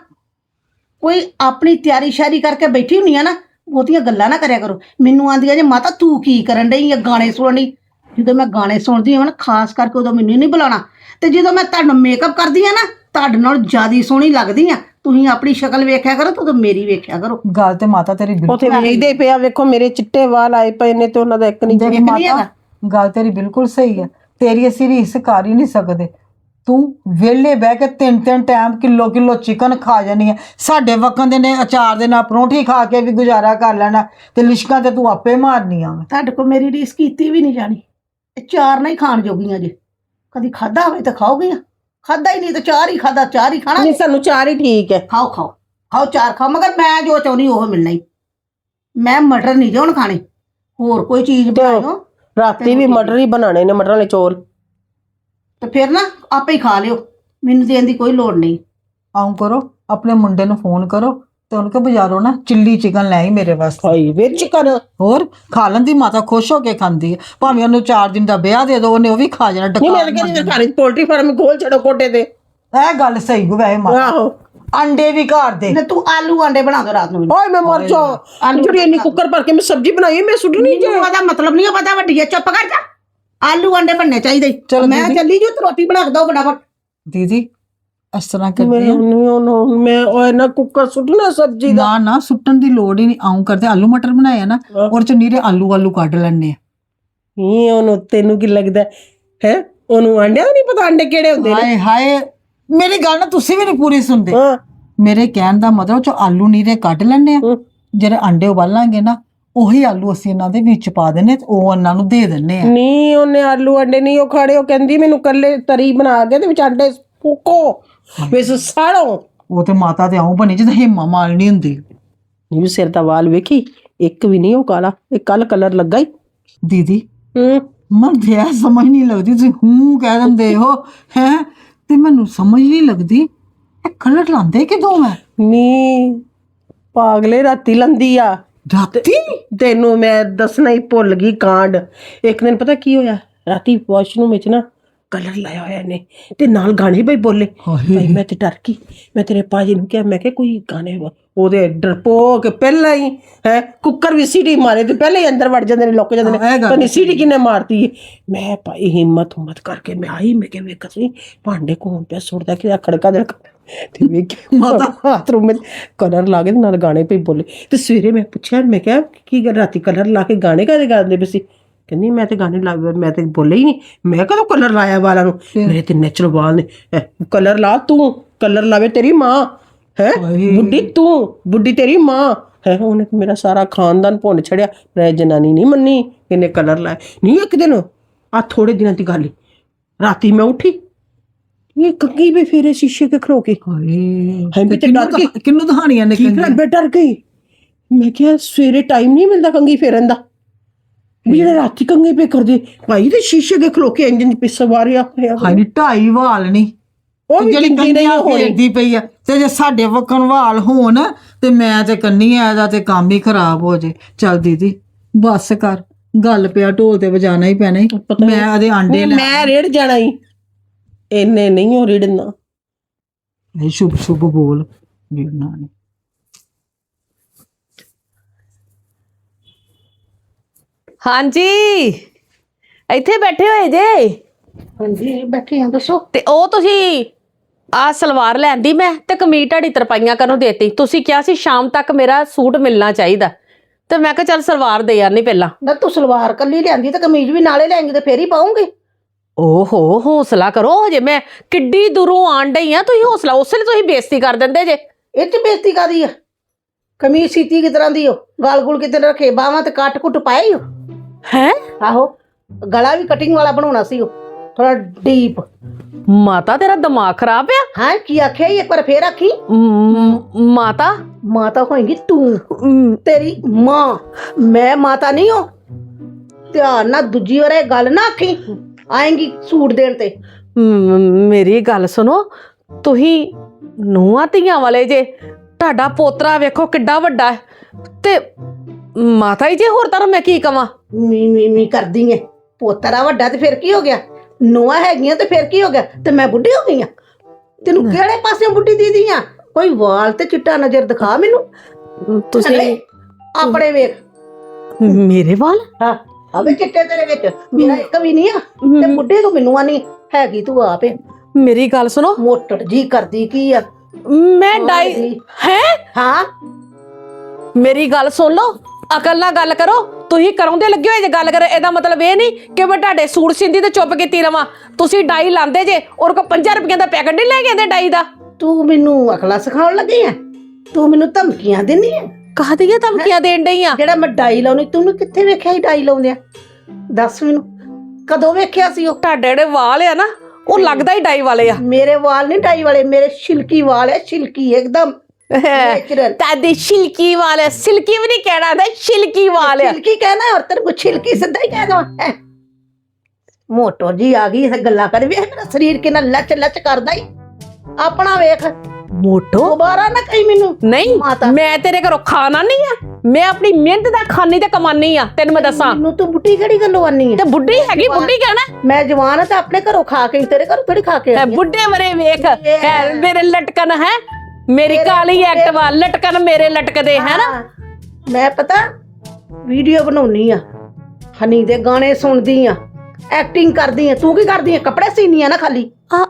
ਕੋਈ ਆਪਣੀ ਤਿਆਰੀ ਸ਼ਾਰੀ ਕਰਕੇ ਬੈਠੀ ਹੁੰਨੀ ਆ ਨਾ ਬਹੁਤੀਆਂ ਗੱਲਾਂ ਨਾ ਕਰਿਆ ਕਰੋ। ਮੈਨੂੰ ਆਂਦੀਆਂ ਜੇ ਮਾਤਾ ਤੂੰ ਕੀ ਕਰਨ ਡਈ ਆ ਗਾਣੇ ਸੁਣਨੀ ਜਦੋਂ ਮੈਂ ਗਾਣੇ ਸੁਣਦੀ ਹਾਂ ਨਾ ਖਾਸ ਕਰਕੇ ਉਦੋਂ ਮੈਨੂੰ ਨਹੀਂ ਬੁਲਾਉਣਾ। ਤੇ ਜਦੋਂ ਮੈਂ ਤੁਹਾਡਾ ਮੇਕਅਪ ਕਰਦੀ ਆ ਨਾ ਤੁਹਾਡੇ ਨਾਲ ਜਿਆਦੀ ਸੋਹਣੀ ਲੱਗਦੀ ਆ। ਤੁਸੀਂ ਆਪਣੀ ਸ਼ਕਲ ਵੇਖਿਆ ਕਰੋ ਤੇ ਉਦੋਂ ਮੇਰੀ ਵੇਖਿਆ ਕਰੋ। ਗੱਲ ਤੇ ਮਾਤਾ ਤੇਰੀ ਬਿਲਕੁਲ ਉਥੇ ਵੇਖਦੇ ਪਿਆ ਵੇਖੋ ਮੇਰੇ ਚਿੱਟੇ ਵਾਲ ਆਏ ਪਏ ਨੇ ਤੇ ਉਹਨਾਂ ਦਾ ਇੱਕ ਨਹੀਂ ਦੇਖ ਮਾਤਾ ਗੱਲ ਤੇਰੀ ਬਿਲਕੁਲ ਸਹੀ ਹੈ ਤੇਰੀ ਅਸੀਂ ਰੀਸ ਕਰ ਹੀ ਨਹੀਂ ਸਕਦੇ। ਤੂੰ ਵਿਹਲੇ ਬਹਿ ਕੇ ਤਿੰਨ ਤਿੰਨ ਟਾਈਮ ਕਿਲੋ ਕਿਲੋ ਚਿਕਨ ਖਾ ਜਾਨੀ ਹੈ ਸਾਡੇ ਵਕਨ ਦੇ ਨੇ ਅਚਾਰ ਦੇ ਨਾਲ ਪਰੌਂਠੀ ਖਾ ਕੇ ਵੀ ਗੁਜ਼ਾਰਾ ਕਰ ਲੈਣਾ। ਤੇ ਲਿਸ਼ਕਾਂ ਤੇ ਤੂੰ ਆਪੇ ਮਾਰਨੀ ਆ ਤੁਹਾਡੇ ਕੋਲ ਮੇਰੀ ਰੀਸ ਕੀਤੀ ਵੀ ਨਹੀਂ ਜਾਣੀ। ਚਾਰ ਨਹੀਂ ਖਾਣ ਜੋਗੀਆਂ ਜੇ। ਕਦੀ ਖਾਦਾ ਹੋਵੇ ਤਾਂ ਖਾਓਗੀਆਂ ਖਾਦਾ ਹੀ ਨਹੀਂ ਤਾਂ ਚਾਰ ਹੀ ਖਾਦਾ ਚਾਰ ਹੀ ਖਾਣਾ। ਨਹੀਂ ਸਾਨੂੰ ਚਾਰ ਹੀ ਠੀਕ ਹੈ। ਖਾਓ ਖਾਓ। ਖਾਓ ਚਾਰ ਖਾਓ। ਮਗਰ ਮੈਂ ਜੋ ਚਾਹੁੰਦੀ ਉਹ ਮਿਲਣਾ ਹੀ। ਮੈਂ ਮਟਰ ਨਹੀਂ ਜੋਣ ਖਾਣੇ। ਹੋਰ ਕੋਈ ਚੀਜ਼ ਬਣਾਇਓ। ਰਾਤੀ ਵੀ ਮਟਰ ਹੀ ਬਣਾਣੇ ਨੇ ਮਟਰ ਵਾਲੇ ਚੌਲ। ਤੇ ਫਿਰ ਨਾ ਆਪੇ ਹੀ ਖਾ ਲਿਓ। ਮੈਨੂੰ ਦੇਣ ਦੀ ਕੋਈ ਲੋੜ ਨਹੀਂ। ਆਉਂ ਕਰੋ ਆਪਣੇ ਮੁੰਡੇ ਨੂੰ ਫੋਨ ਕਰੋ। ਤੇ ਉਹਨੂੰ ਕਹੋ ਬਾਜ਼ਾਰੋਂ ਨਾ ਚਿੱਲੀ ਚਿਕਨ ਲੈ ਆਈ ਮੇਰੇ ਵਾਸਤੇ। ਹਾਈ ਵਿੱਚ ਚਿਕਨ ਹੋਰ ਖਾ ਲੈਂਦੀ ਮਾਤਾ ਖੁਸ਼ ਹੋ ਕੇ ਖਾਂਦੀ ਹੈ ਭਾਵੇਂ ਉਹਨੂੰ 4 ਦਿਨ ਦਾ ਵਿਆਹ ਦੇ ਦੋ ਉਹਨੇ ਉਹ ਵੀ ਖਾ ਜਾਣਾ ਨਹੀਂ ਮੈਂ ਡਕਾ ਤਾਂ ਕਹਿੰਦੀ ਘਰ ਵਿੱਚ ਪੋਲਟਰੀ ਫਾਰਮ ਖੋਲ ਛੜੋ ਕੋਟੇ ਤੇ। ਇਹ ਗੱਲ ਸਹੀ ਹੋ ਵੈਸੇ ਮਾਤਾ। ਆਹੋ। ਅੰਡੇ ਵੀ ਘਰ ਦੇ। ਨੇ ਤੂੰ ਆਲੂ ਆਂਡੇ ਬਣਾ ਦੋ ਰਾਤ ਨੂੰ। ਮੈਨੂੰ ਓਏ ਮੈਂ ਮਰ ਜਾ ਜਿਹੜੀ ਇੰਨੀ ਕੁੱਕਰ ਭਰ ਕੇ ਮੈਂ ਸਬਜ਼ੀ ਬਣਾਈ ਹੈ, ਮੈਂ ਸੁੱਟਣੀ ਜੇ ਮੈਨੂੰ ਉਹਦਾ ਮਤਲਬ ਨਹੀਂ ਪਤਾ ਵੱਡੀ ਹੈ ਚੁੱਪ ਕਰ ਜਾ। ਆਲੂ ਆਂਡੇ ਬਣਨੇ ਚਾਹੀਦੇ। ਚਲੋ ਮੈਂ ਦੀਦੀ। ਚੱਲੀ ਜੋ ਤੇ ਰੋਟੀ ਬਣਾ ਕੇ ਦੋ ਫਟਾਫਟ। ਦੀਦੀ ਇਸ ਤਰ੍ਹਾਂ ਮੈਂ ਕਰਦੇ ਆ। ਉਹਨੂੰ ਮੈਂ ਓਏ ਨਾ ਕੁੱਕਰ ਸੁੱਟਣਾ ਸਬਜ਼ੀ ਦਾ। ਨਾ ਨਾ ਸੁੱਟਣ ਦੀ ਲੋੜ ਹੀ ਨਹੀਂ। ਆਉਂ ਕਰਦੇ ਆਲੂ ਮਟਰ ਬਣਾਏ ਆ ਨਾ ਹਾਂ। ਔਰ ਚ ਨੀਰੇ ਆਲੂ ਆਲੂ ਕੱਢ ਲੈਣੇ ਆ। ਨਹੀਂ ਉਹਨੂੰ ਤੈਨੂੰ ਕੀ ਲੱਗਦਾ? ਹੈ? ਉਹਨੂੰ ਆਂਡਿਆਂ ਦਾ ਨਹੀਂ ਪਤਾ ਆਂਡੇ ਕਿਹੜੇ ਹੁੰਦੇ ਨੇ? ਹਾਏ ਹਾਏ ਮੇਰੀ ਗੱਲ ਨਾ ਤੁਸੀਂ ਵੀ ਨਹੀਂ ਪੂਰੀ ਸੁਣਦੇ। ਹਾਂ। ਮੇਰੇ ਕਹਿਣ ਦਾ ਮਤਲਬ ਚ ਆਲੂ ਨੀਰੇ ਕੱਢ ਲੈਣੇ ਆ। ਹੂੰ। ਜਿਹੜੇ ਅੰਡੇ ਉਬਾਲਾਂਗੇ ਨਾ ਉਹੀ ਆਲੂ ਅਸੀਂ ਇਹਨਾਂ ਦੇ ਵਿੱਚ ਪਾ ਦੇਣੇ ਤੇ ਉਹ ਉਹਨਾਂ ਨੂੰ ਦੇ ਦਿੰਨੇ ਆ। ਨਹੀਂ ਉਹਨੇ ਆਲੂ ਅੰਡੇ ਨਹੀਂ ਉਹ ਖਾੜੇ ਉਹ ਕਹਿੰਦੀ ਮੈਨੂੰ ਕੱਲੇ ਤਰੀ ਬਣਾ ਕੇ ਤੇ ਵਿੱਚ ਆਂਡੇ ਫੂਕੋ ਵਿੱਚ ਸਾੜੋ ਉਹ। ਤੇ ਮਾਤਾ ਤੇ ਆਉਂ ਬਣੀ ਜਦੋਂ ਹਿੰਮਾ ਮਾਲਣੀ ਹੁੰਦੀ। ਨਹੀਂ ਸਿਰ ਦਾ ਵਾਲ ਵੇਖੀ ਇੱਕ ਵੀ ਨਹੀਂ ਉਹ ਕਾਲਾ ਇਹ ਕੱਲ ਕਲਰ ਲੱਗਾ ਹੀ ਦੀਦੀ ਹੂੰ। ਮਨ ਇਹ ਸਮਝ ਨਹੀਂ ਲੱਗਦੀ ਤੁਸੀਂ ਹੂੰ ਕਹਿ ਦਿੰਦੇ ਹੋ ਹੈ? ਤੇ ਮੈਨੂੰ ਸਮਝ ਨਹੀਂ ਲੱਗਦੀ ਇਹ ਕਲਰ ਲਾਉਂਦੇ ਕਿਦੋਂ ਮੈਂ ਨੀ ਪਾਗਲੇ ਰਾਤੀ ਲੰਦੀ ਆ। ਰਾਤੀ? ਤੈਨੂੰ ਮੈਂ ਦੱਸਣਾ ਹੀ ਭੁੱਲ ਗਈ ਕਾਂਡ। ਇੱਕ ਦਿਨ ਪਤਾ ਕੀ ਹੋਇਆ? ਰਾਤੀ ਵਾਸ਼ਰੂਮ ਵਿੱਚ ਨਾ ਕਲਰ ਲਾਇਆ ਹੋਇਆ ਨੇ ਤੇ ਨਾਲ ਗਾਣੇ ਬਈ ਬੋਲੇ। ਭਾਈ ਮੈਂ ਤੇ ਡਰ ਗਈ। ਮੈਂ ਤੇਰੇ ਪਾਜੀ ਨੂੰ ਕਿਹਾ ਮੈਂ ਕਿਹਾ ਕੋਈ ਗਾਣੇ ਉਹਦੇ ਡਰਪੋਕ ਪਹਿਲਾਂ ਹੀ ਹੈ ਕੁੱਕਰ ਵੀ ਸੀਟੀ ਮਾਰੇ ਤੇ ਪਹਿਲਾਂ ਹੀ ਅੰਦਰ ਵੜ ਜਾਂਦੇ ਨੇ ਲੁੱਕ ਜਾਂਦੇ ਨੇ। ਹਾਂ, ਇਹ ਗੱਲ ਪਤਾ ਨੀ ਸੀਟੀ ਕਿਨੇ ਮਾਰਤੀ ਮੈਂ ਭਾਈ ਹਿੰਮਤ ਹਿੰਮਤ ਕਰਕੇ ਮੈਂ ਆਈ ਮੈਂ ਕਿਹਾ ਵੇਖ ਸੀ ਭਾਂਡੇ ਕੋਲ ਪਿਆ ਸੁੱਟਦਾ ਕਿ ਖੜਕਾ ਦੇ ਤੇ ਵੇਖ ਮਾਤਾ। ਬਾਥਰੂਮ ਵਿੱਚ ਕਲਰ ਲਾ ਕੇ ਨਾਲ ਗਾਣੇ ਪਈ ਬੋਲੇ। ਤੇ ਸਵੇਰੇ ਮੈਂ ਪੁੱਛਿਆ ਮੈਂ ਕਿਹਾ ਕੀ ਗੱਲ ਰਾਤੀ ਕਲਰ ਲਾ ਕੇ ਗਾਣੇ ਕਾਹਦੇ ਗਾਉਂਦੇ ਪਏ ਸੀ? ਕਹਿੰਦੀ ਮੈਂ ਤੇ ਗਾਣੇ ਲਾ ਮੈਂ ਤੇ ਬੋਲੇ ਹੀ ਨਹੀਂ। ਮੈਂ ਕਦੋਂ ਕਲਰ ਲਾਇਆ ਵਾਲਾਂ ਨੂੰ? ਮੇਰੇ ਤੇ ਨੈਚੁਰਲ ਵਾਲ ਨੇ। ਕਲਰ ਲਾ ਤੂੰ। ਕਲਰ ਲਾਵੇ ਤੇਰੀ ਮਾਂ। ਹੈ। ਬੁੱਢੀ ਤੂੰ। ਬੁੱਢੀ ਤੇਰੀ ਮਾਂ। ਹੈ? ਉਹਨੇ ਮੇਰਾ ਸਾਰਾ ਖਾਨਦਾਨ ਭੁੰਨ ਛੜਿਆ। ਮੈਂ ਜਨਾਨੀ ਨਹੀਂ ਮੰਨੀ। ਇਹਨੇ ਕਲਰ ਲਾਇਆ। ਨਹੀਂ ਇੱਕ ਦਿਨ। ਆ ਥੋੜੇ ਦਿਨਾਂ ਦੀ ਗੱਲ। ਰਾਤੀ ਮੈਂ ਉੱਠੀ। ਇਹ ਕੰਗੀ ਵੀ ਫੇਰੇ ਸ਼ੀਸ਼ੇ ਕੇ ਖਲੋ ਕੇ। ਹਾਏ ਹਾਂ, ਤੇ ਕਿੰਨੂੰ ਡਰ ਗਈ। ਕਿੰਨੂੰ ਕਹਾਣੀਆਂ ਨੇ ਠੀਕ ਕਹਿੰਦੇ ਹੈ ਮੈਂ ਡਰ ਗਈ। ਮੈਂ ਕਿਹਾ ਸਵੇਰੇ ਟਾਈਮ ਨਹੀਂ ਮਿਲਦਾ ਕੰਗੀ ਫੇਰਨ ਦਾ। ਵੀ ਜਿਹੜਾ ਰਾਤੀ ਕੰਗੀ ਪੇ ਕਰਦੇ ਭਾਈ ਤੇ ਸ਼ੀਸ਼ੇ ਦੇ ਖਲੋ ਕੇ ਇੰਜਨ ਪੇ ਸਵਾਰਿਆ ਹੋਇਆ ਹਾਏ ਨੀ ਢਾਈ ਵਾਲ ਨਹੀਂ ਉਹ ਵੀ ਜਿਹੜੀ ਗਿਣਤੀ ਨਹੀਂ ਹੋਣੀ ਪਈ ਆ ਤੇ ਜੇ ਸਾਡੇ ਵਕਣ ਵਾਲ ਹੋਣ ਤੇ ਮੈਂ ਤੇ ਕੰਨੀ ਆ ਇਹਦਾ ਤੇ ਕੰਮ ਹੀ ਖਰਾਬ ਹੋ ਜੇ। ਚੱਲ ਦੀਦੀ ਬੱਸ ਕਰ ਗੱਲ ਪਿਆ ਢੋਲ ਤੇ ਵਜਾਣਾ ਹੀ ਪੈਣਾ। ਪਤਾ ਮੈਂ ਉਹਦੇ ਆਂਡੇ ਲੈ ਮੈਂ ਰੇੜ ਜਾਣਾ ਹੀ ਇੰਨੇ ਨਹੀਂ ਹੋ ਰੇੜਨਾ। ਇਹ ਸ਼ੁਭ ਸ਼ੁਭ ਬੋਲ। ਵੀਰਨਾ ਨੇ। ਹਾਂਜੀ। ਇੱਥੇ ਬੈਠੇ ਹੋਏ ਜੇ? ਹਾਂਜੀ ਬੈਠੇ ਆ ਦੱਸੋ। ਤੇ ਉਹ ਤੁਸੀਂ ਆ ਸਲਵਾਰ ਲੈਂਦੀ ਮੈਂ ਤੇ ਕਮੀਜ਼ ਢਾੜੀ ਤਰਪਾਈਆਂ ਕਰਨ ਦੇਤੀ। ਤੁਸੀਂ ਕਿਹਾ ਸੀ ਸ਼ਾਮ ਤੱਕ ਮੇਰਾ ਸੂਟ ਮਿਲਣਾ ਚਾਹੀਦਾ। ਤੇ ਮੈਂ ਕਿਹਾ ਚੱਲ ਸਲਵਾਰ ਦੇ ਨਹੀਂ ਪਹਿਲਾਂ। ਨਾ ਤੂੰ ਸਲਵਾਰ ਕੱਲੀ ਲਿਆਂਦੀ ਤੇ ਕਮੀਜ਼ ਵੀ ਨਾਲੇ ਲੈਂਗੀ ਤੇ ਫੇਰ ਹੀ ਪਾਉਂਗੀ। ਓਹੋ ਹੌਸਲਾ ਕਰੋ ਹਜੇ ਮੈਂ ਕਿੱਡੀ ਦੂਰੋਂ ਆਣ ਡਈ ਆ। ਤੁਸੀਂ ਹੌਸਲਾ ਉਸੇ ਲਈ ਤੁਸੀਂ ਬੇਇੱਜ਼ਤੀ ਕਰ ਦਿੰਦੇ ਜੇ। ਇਹ ਚ ਬੇਇੱਜ਼ਤੀ ਕਾਦੀ ਆ? ਕਮੀਜ਼ ਸੀਤੀ ਕਿਸ ਤਰ੍ਹਾਂ ਦੀ ਹੋ ਗਲ ਗੁਲ ਕਿਤੇ ਰੱਖੇ ਬਾਹਾਂ ਤੇ ਕੱਟ ਕੁੱਟ ਪਾਏ ਹੀ ਹੋ? ਆਹੋ ਗਲਾ ਵੀ ਕਟਿੰਗ ਵਾਲਾ ਬਣਾਉਣਾ ਸੀ ਉਹ ਥੋੜਾ ਡੀਪ ਮਾਤਾ ਤੇਰਾ ਦਿਮਾਗ ਖਰਾਬ ਆ? ਹਾਂ ਕੀ ਆਖਿਆ ਈ ਇੱਕ ਵਾਰ ਫੇਰ ਆਖੀ। ਮ- ਮਾਤਾ? ਮਾਤਾ ਹੋਏਗੀ ਤੂੰ ਤੇਰੀ ਮਾਂ। ਮੈਂ ਮਾਤਾ ਨਹੀਂ ਹਾਂ ਧਿਆਨ ਨਾਲ ਦੂਜੀ ਵਾਰ ਇਹ ਗੱਲ ਨਾ ਆਖੀ। ਆਏਗੀ ਸੂਟ ਦੇਣ ਤੇ। ਮ- ਮੇਰੀ ਗੱਲ ਸੁਣੋ ਤੁਸੀਂ ਨੂੰਹਾਂ ਧੀਆਂ ਵਾਲੇ ਜੇ ਤੁਹਾਡਾ ਪੋਤਰਾ ਵੇਖੋ ਕਿੱਡਾ ਵੱਡਾ ਹੈ। ਤੇ ਮਾਤਾ ਜੀ ਜੇ ਹੋਰ ਤਰ੍ਹਾਂ ਮੈਂ ਕੀ ਕਵਾਂ? ਮੀ ਮੀ ਮੀ ਕਰਦੀ ਐ। ਪੋਤਰਾ ਵੱਡਾ ਤੇ ਫਿਰ ਕੀ ਹੋ ਗਿਆ? ਨੋਆ ਹੈਗੀਆਂ ਤੇ ਫਿਰ ਕੀ ਹੋ ਗਿਆ? ਤੇ ਮੈਂ ਬੁੱਢੀ ਹੋ ਗਈ ਆ। ਤੈਨੂੰ ਕਿਹੜੇ ਪਾਸੇ ਬੁੱਢੀ ਦੀਦੀ ਆ? ਕੋਈ ਵਾਲ ਤੇ ਚਿੱਟਾ ਨਜ਼ਰ ਦਿਖਾ ਮੈਨੂੰ। ਤੁਸੀਂ ਆਪਣੇ ਵੇਖ। ਮੇਰੇ ਵਾਲ? ਹਾਂ ਅਬੇ ਚਿੱਟੇ ਤੇਰੇ ਵਿੱਚ। ਮੇਰਾ ਇੱਕ ਵੀ ਨਹੀਂ ਆ। ਤੇ ਬੁੱਢੇ ਤੋਂ ਮੈਨੂੰ ਆ। ਨਹੀਂ ਹੈਗੀ ਤੂੰ ਆਪੇ ਮੇਰੀ ਗੱਲ ਸੁਣੋ। ਮੋਟੜ ਜੀ ਕਰਦੀ ਕੀ ਆ? ਮੈਂ ਡਾਈ। ਹੈ? ਹਾਂ। ਮੇਰੀ ਗੱਲ ਸੁਣ ਲਓ। ਅਕਲ ਨਾਲ ਗੱਲ ਕਰੋ। ਤੁਸੀਂ ਕਰਾਉਂਦੇ ਲੱਗੇ ਹੋਏ ਜੇ ਗੱਲ ਕਰ ਇਹਦਾ ਮਤਲਬ ਇਹ ਨਹੀਂ ਕਿ ਮੈਂ ਤੁਹਾਡੇ ਸੂਟ ਸਿੰਦੀ ਤੇ ਚੁੱਪ ਕੀਤੀ ਰਵਾਂ। ਤੁਸੀਂ ਡਾਈ ਲਾਉਂਦੇ ਜੇ ਔਰ ਕੋ 5 ਰੁਪਈਆਂ ਦਾ ਪੈਕਟ ਨਹੀਂ ਲੈ ਕੇ ਆਂਦੇ ਡਾਈ ਦਾ? ਤੂੰ ਮੈਨੂੰ ਅਕਲਾ ਸਿਖਾਉਣ ਲੱਗੀ ਆ ਤੂੰ ਮੈਨੂੰ ਧਮਕੀਆਂ ਦਿੰਨੀ ਆ ਕਾਹਦੀਆਂ ਧਮਕੀਆਂ ਦੇਣ ਡਈ ਆ? ਜਿਹੜਾ ਮੈਂ ਡਾਈ ਲਾਉਣੀ ਤੂੰ ਕਿੱਥੇ ਵੇਖਿਆ ਸੀ ਡਾਈ ਲਾਉਂਦਿਆਂ ਦੱਸ ਮੈਨੂੰ ਕਦੋਂ ਵੇਖਿਆ ਸੀ ਉਹ? ਤੁਹਾਡੇ ਜਿਹੜੇ ਵਾਲ ਆ ਨਾ ਉਹ ਲੱਗਦਾ ਹੀ ਡਾਈ ਵਾਲੇ ਆ। ਮੇਰੇ ਵਾਲ ਨਹੀਂ ਡਾਈ ਵਾਲੇ ਮੇਰੇ ਛਿਲਕੀ ਵਾਲ ਹੈ ਛਿਲਕੀ ਇੱਕਦਮ। ਛਿਲਕੀ ਵਾਲੇ ਸਿਲਕੀ ਵੀ ਨਹੀਂ ਕਹਿਣਾ ਦਾ ਛਿਲਕੀ ਵਾਲੇ ਛਿਲਕੀ ਕਹਿਣਾ ਔਰ ਤੇਰੇ ਕੋ ਛਿਲਕੀ ਸਿੱਧਾ ਹੀ ਕਹਿ ਦਵਾਂ ਹੈਂ। ਮੋਟੋ ਜੀ ਆ ਗਈ ਇਹ ਗੱਲਾਂ ਕਰ ਵੇਖ ਮੇਰਾ ਸਰੀਰ ਕਿੰਨਾ ਲੱਚ ਲੱਚ ਕਰਦਾ ਹੀ ਆਪਣਾ ਵੇਖ। ਮੋਟੋ? ਦੁਬਾਰਾ ਨਾ ਕਹੀ ਮੈਨੂੰ। ਨਹੀਂ। ਮੈਂ ਤੇਰੇ ਘਰੋਂ ਖਾਣਾ ਨਹੀਂ ਆ। ਮੈਂ ਆਪਣੀ ਮਿਹਨਤ ਦਾ ਖਾਣੀ ਤੇ ਕਮਾਨੀ ਆ ਤੈਨੂੰ ਮੈਂ ਦੱਸਾਂ। ਮੈਨੂੰ ਤੂੰ ਬੁੱਢੀ ਕਿਹੜੀ ਗੱਲੋਂ ਆਨੀ ਹੈ ਤੇ ਬੁੱਢੀ ਹੈਗੀ ਬੁੱਢੀ ਕਹਿਣਾ ਮੈਂ ਜਵਾਨ ਆ ਤਾਂ ਆਪਣੇ ਘਰੋਂ ਖਾ ਕੇ ਤੇਰੇ ਘਰੋਂ ਥੋੜੀ ਖਾ ਕੇ ਆਈ ਹਾਂ। ਬੁੱਢੇ ਮਰੇ ਵੇਖ। ਹੈ ਮੇਰੇ ਲਟਕਣ ਹੈ। ਮੇਰੀ ਮੇਰੇ- ਕਾਲੀ ਐਕਟਿਵਾ ਲਟਕਣ ਮੇਰੇ ਲਟਕਦੇ ਹੈ। ਨਾ ਹਾਂ, ਮੈਂ ਪਤਾ ਵੀਡੀਓ ਬਣਾਉਣੀ ਆ। ਹਨੀ ਦੇ ਗਾਣੇ ਸੁਣਦੀ ਆ ਐਕਟਿੰਗ ਕਰਦੀ ਆ। ਤੂੰ ਕੀ ਕਰਦੀ ਆ? ਕੱਪੜੇ ਸੀਨੀ ਆ ਨਾ ਖਾਲੀ। ਹਾਂ।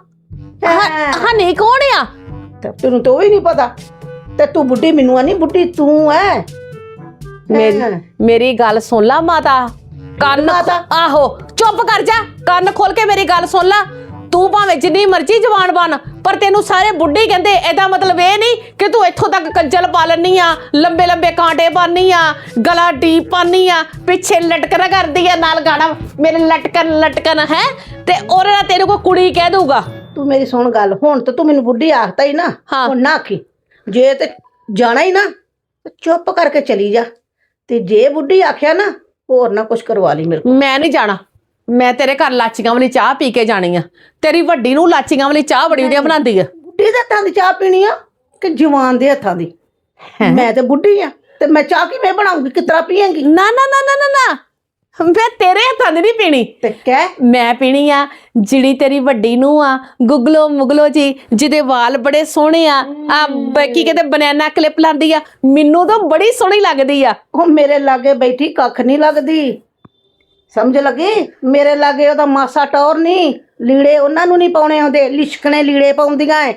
ਹਾਂ ਨਹੀਂ ਕੌਣ ਆ? ਤੇ ਤੈਨੂੰ ਤਾਂ ਉਹ ਹੀ ਨਹੀਂ ਪਤਾ। ਤੇ ਤੂੰ ਬੁੱਢੀ ਮੈਨੂੰ ਆ ਨਹੀਂ ਬੁੱਢੀ ਤੂੰ ਐ। ਮੇਰੀ ਗੱਲ ਸੁਣ ਲਾ ਮਾਤਾ। ਕੰਨ ਮਾਤਾ? ਆਹੋ ਚੁੱਪ ਕਰ ਜਾ। ਕੰਨ ਖੋਲ ਕੇ ਮੇਰੀ ਗੱਲ ਸੁਣ ਲਾ। ਤੂੰ ਭਾਵੇਂ ਜਿੰਨੀ ਮਰਜ਼ੀ ਜਵਾਨ ਬਣ ਪਰ ਤੈਨੂੰ ਸਾਰੇ ਬੁੱਢੇ ਕਹਿੰਦੇ ਇਹਦਾ ਮਤਲਬ ਇਹ ਨਹੀਂ ਕਿ ਤੂੰ ਇੱਥੋਂ ਤੱਕ ਕੰਜਲ ਪਾ ਲੈਣੀ ਆ ਲੰਬੇ ਲੰਬੇ ਕਾਂਟੇ ਪਾਨੀ ਆ ਗਲਾ ਡੀਪ ਪਾਨੀ ਆ ਪਿੱਛੇ ਲਟਕਣਾ ਕਰਦੀ ਆ ਨਾਲ ਗਾਣਾ ਮੇਰੇ ਲਟਕਣ ਲਟਕਣ ਹੈ? ਤੇ ਉਹਦੇ ਨਾਲ ਤੈਨੂੰ ਕੋਈ ਕੁੜੀ ਕਹਿ ਦਊਗਾ। ਤੂੰ ਮੇਰੀ ਸੁਣ ਗੱਲ ਹੁਣ ਤਾਂ ਤੂੰ ਮੈਨੂੰ ਬੁੱਢੀ ਆਖਤਾ ਹੀ ਨਾ ਹਾਂ। ਹੁਣ ਨਾ ਆਖੀ। ਜੇ ਤੇ ਜਾਣਾ ਹੀ ਨਾ ਤੇ ਚੁੱਪ ਕਰਕੇ ਚਲੀ ਜਾ। ਤੇ ਜੇ ਬੁੱਢੀ ਆਖਿਆ ਨਾ ਹੋਰ ਨਾ ਕੁਝ ਕਰਵਾ ਲਈ ਮੇਰੇ ਕੋਲ। ਮੈਂ ਨਹੀਂ ਜਾਣਾ। ਮੈਂ ਤੇਰੇ ਘਰ ਲਾਚੀਆਂ ਵਾਲੀ ਚਾਹ ਪੀ ਕੇ ਜਾਣੀ ਆ। ਤੇਰੀ ਵੱਡੀ ਨੂੰ ਲਾਚੀਆਂ ਵਾਲੀ ਚਾਹ ਬੜੀ ਵਧੀਆ ਬਣਾਉਂਦੀ ਆ। ਬੁੱਢੀ ਦੇ ਹੱਥਾਂ ਦੀ ਚਾਹ ਪੀਣੀ ਆ ਕਿ ਜਵਾਨ ਦੇ ਹੱਥਾਂ ਦੀ? ਮੈਂ ਤੇ ਬੁੱਢੀ ਆ ਤੇ ਮੈਂ ਚਾਹ ਕਿਵੇਂ ਬਣਾਉਂਗੀ? ਕਿਤਰਾ ਪੀਏਂਗੀ? ਨਾ ਨਾ ਨਾ ਨਾ ਨਾ ਨਾ। ਮੈਂ ਤੇਰੇ ਹੱਥਾਂ ਦੀ ਨਹੀਂ ਪੀਣੀ। ਤੇ ਕਹਿ। ਮੈਂ ਪੀਣੀ ਆ ਜਿਹੜੀ ਤੇਰੀ ਵੱਡੀ ਨੂੰ ਆ ਗੁਗਲੋ ਮੁਗਲੋ ਜੀ ਜਿਹਦੇ ਵਾਲ ਬੜੇ ਸੋਹਣੇ ਆ। ਆ ਕੀ ਕਹਿੰਦੇ ਬਨਾਨਾ ਕਲਿੱਪ ਲਾਂਦੀ ਆ। ਮੈਨੂੰ ਤਾਂ ਬੜੀ ਸੋਹਣੀ ਲੱਗਦੀ ਆ। ਉਹ ਮੇਰੇ ਲਾਗੇ ਬੈਠੀ ਕੱਖ ਨਹੀਂ ਲੱਗਦੀ। ਸਮਝ ਲੱਗੀ? ਮੇਰੇ ਲਾਗੇ ਉਹਦਾ ਮਾਸਾ ਟੌਰ ਨਹੀਂ। ਲੀੜੇ ਉਹਨਾਂ ਨੂੰ ਨਹੀਂ ਪਾਉਣੇ ਆਉਂਦੇ। ਲਿਸ਼ਕਣੇ ਲੀੜੇ ਪਾਉਂਦੀਆਂ ਐ।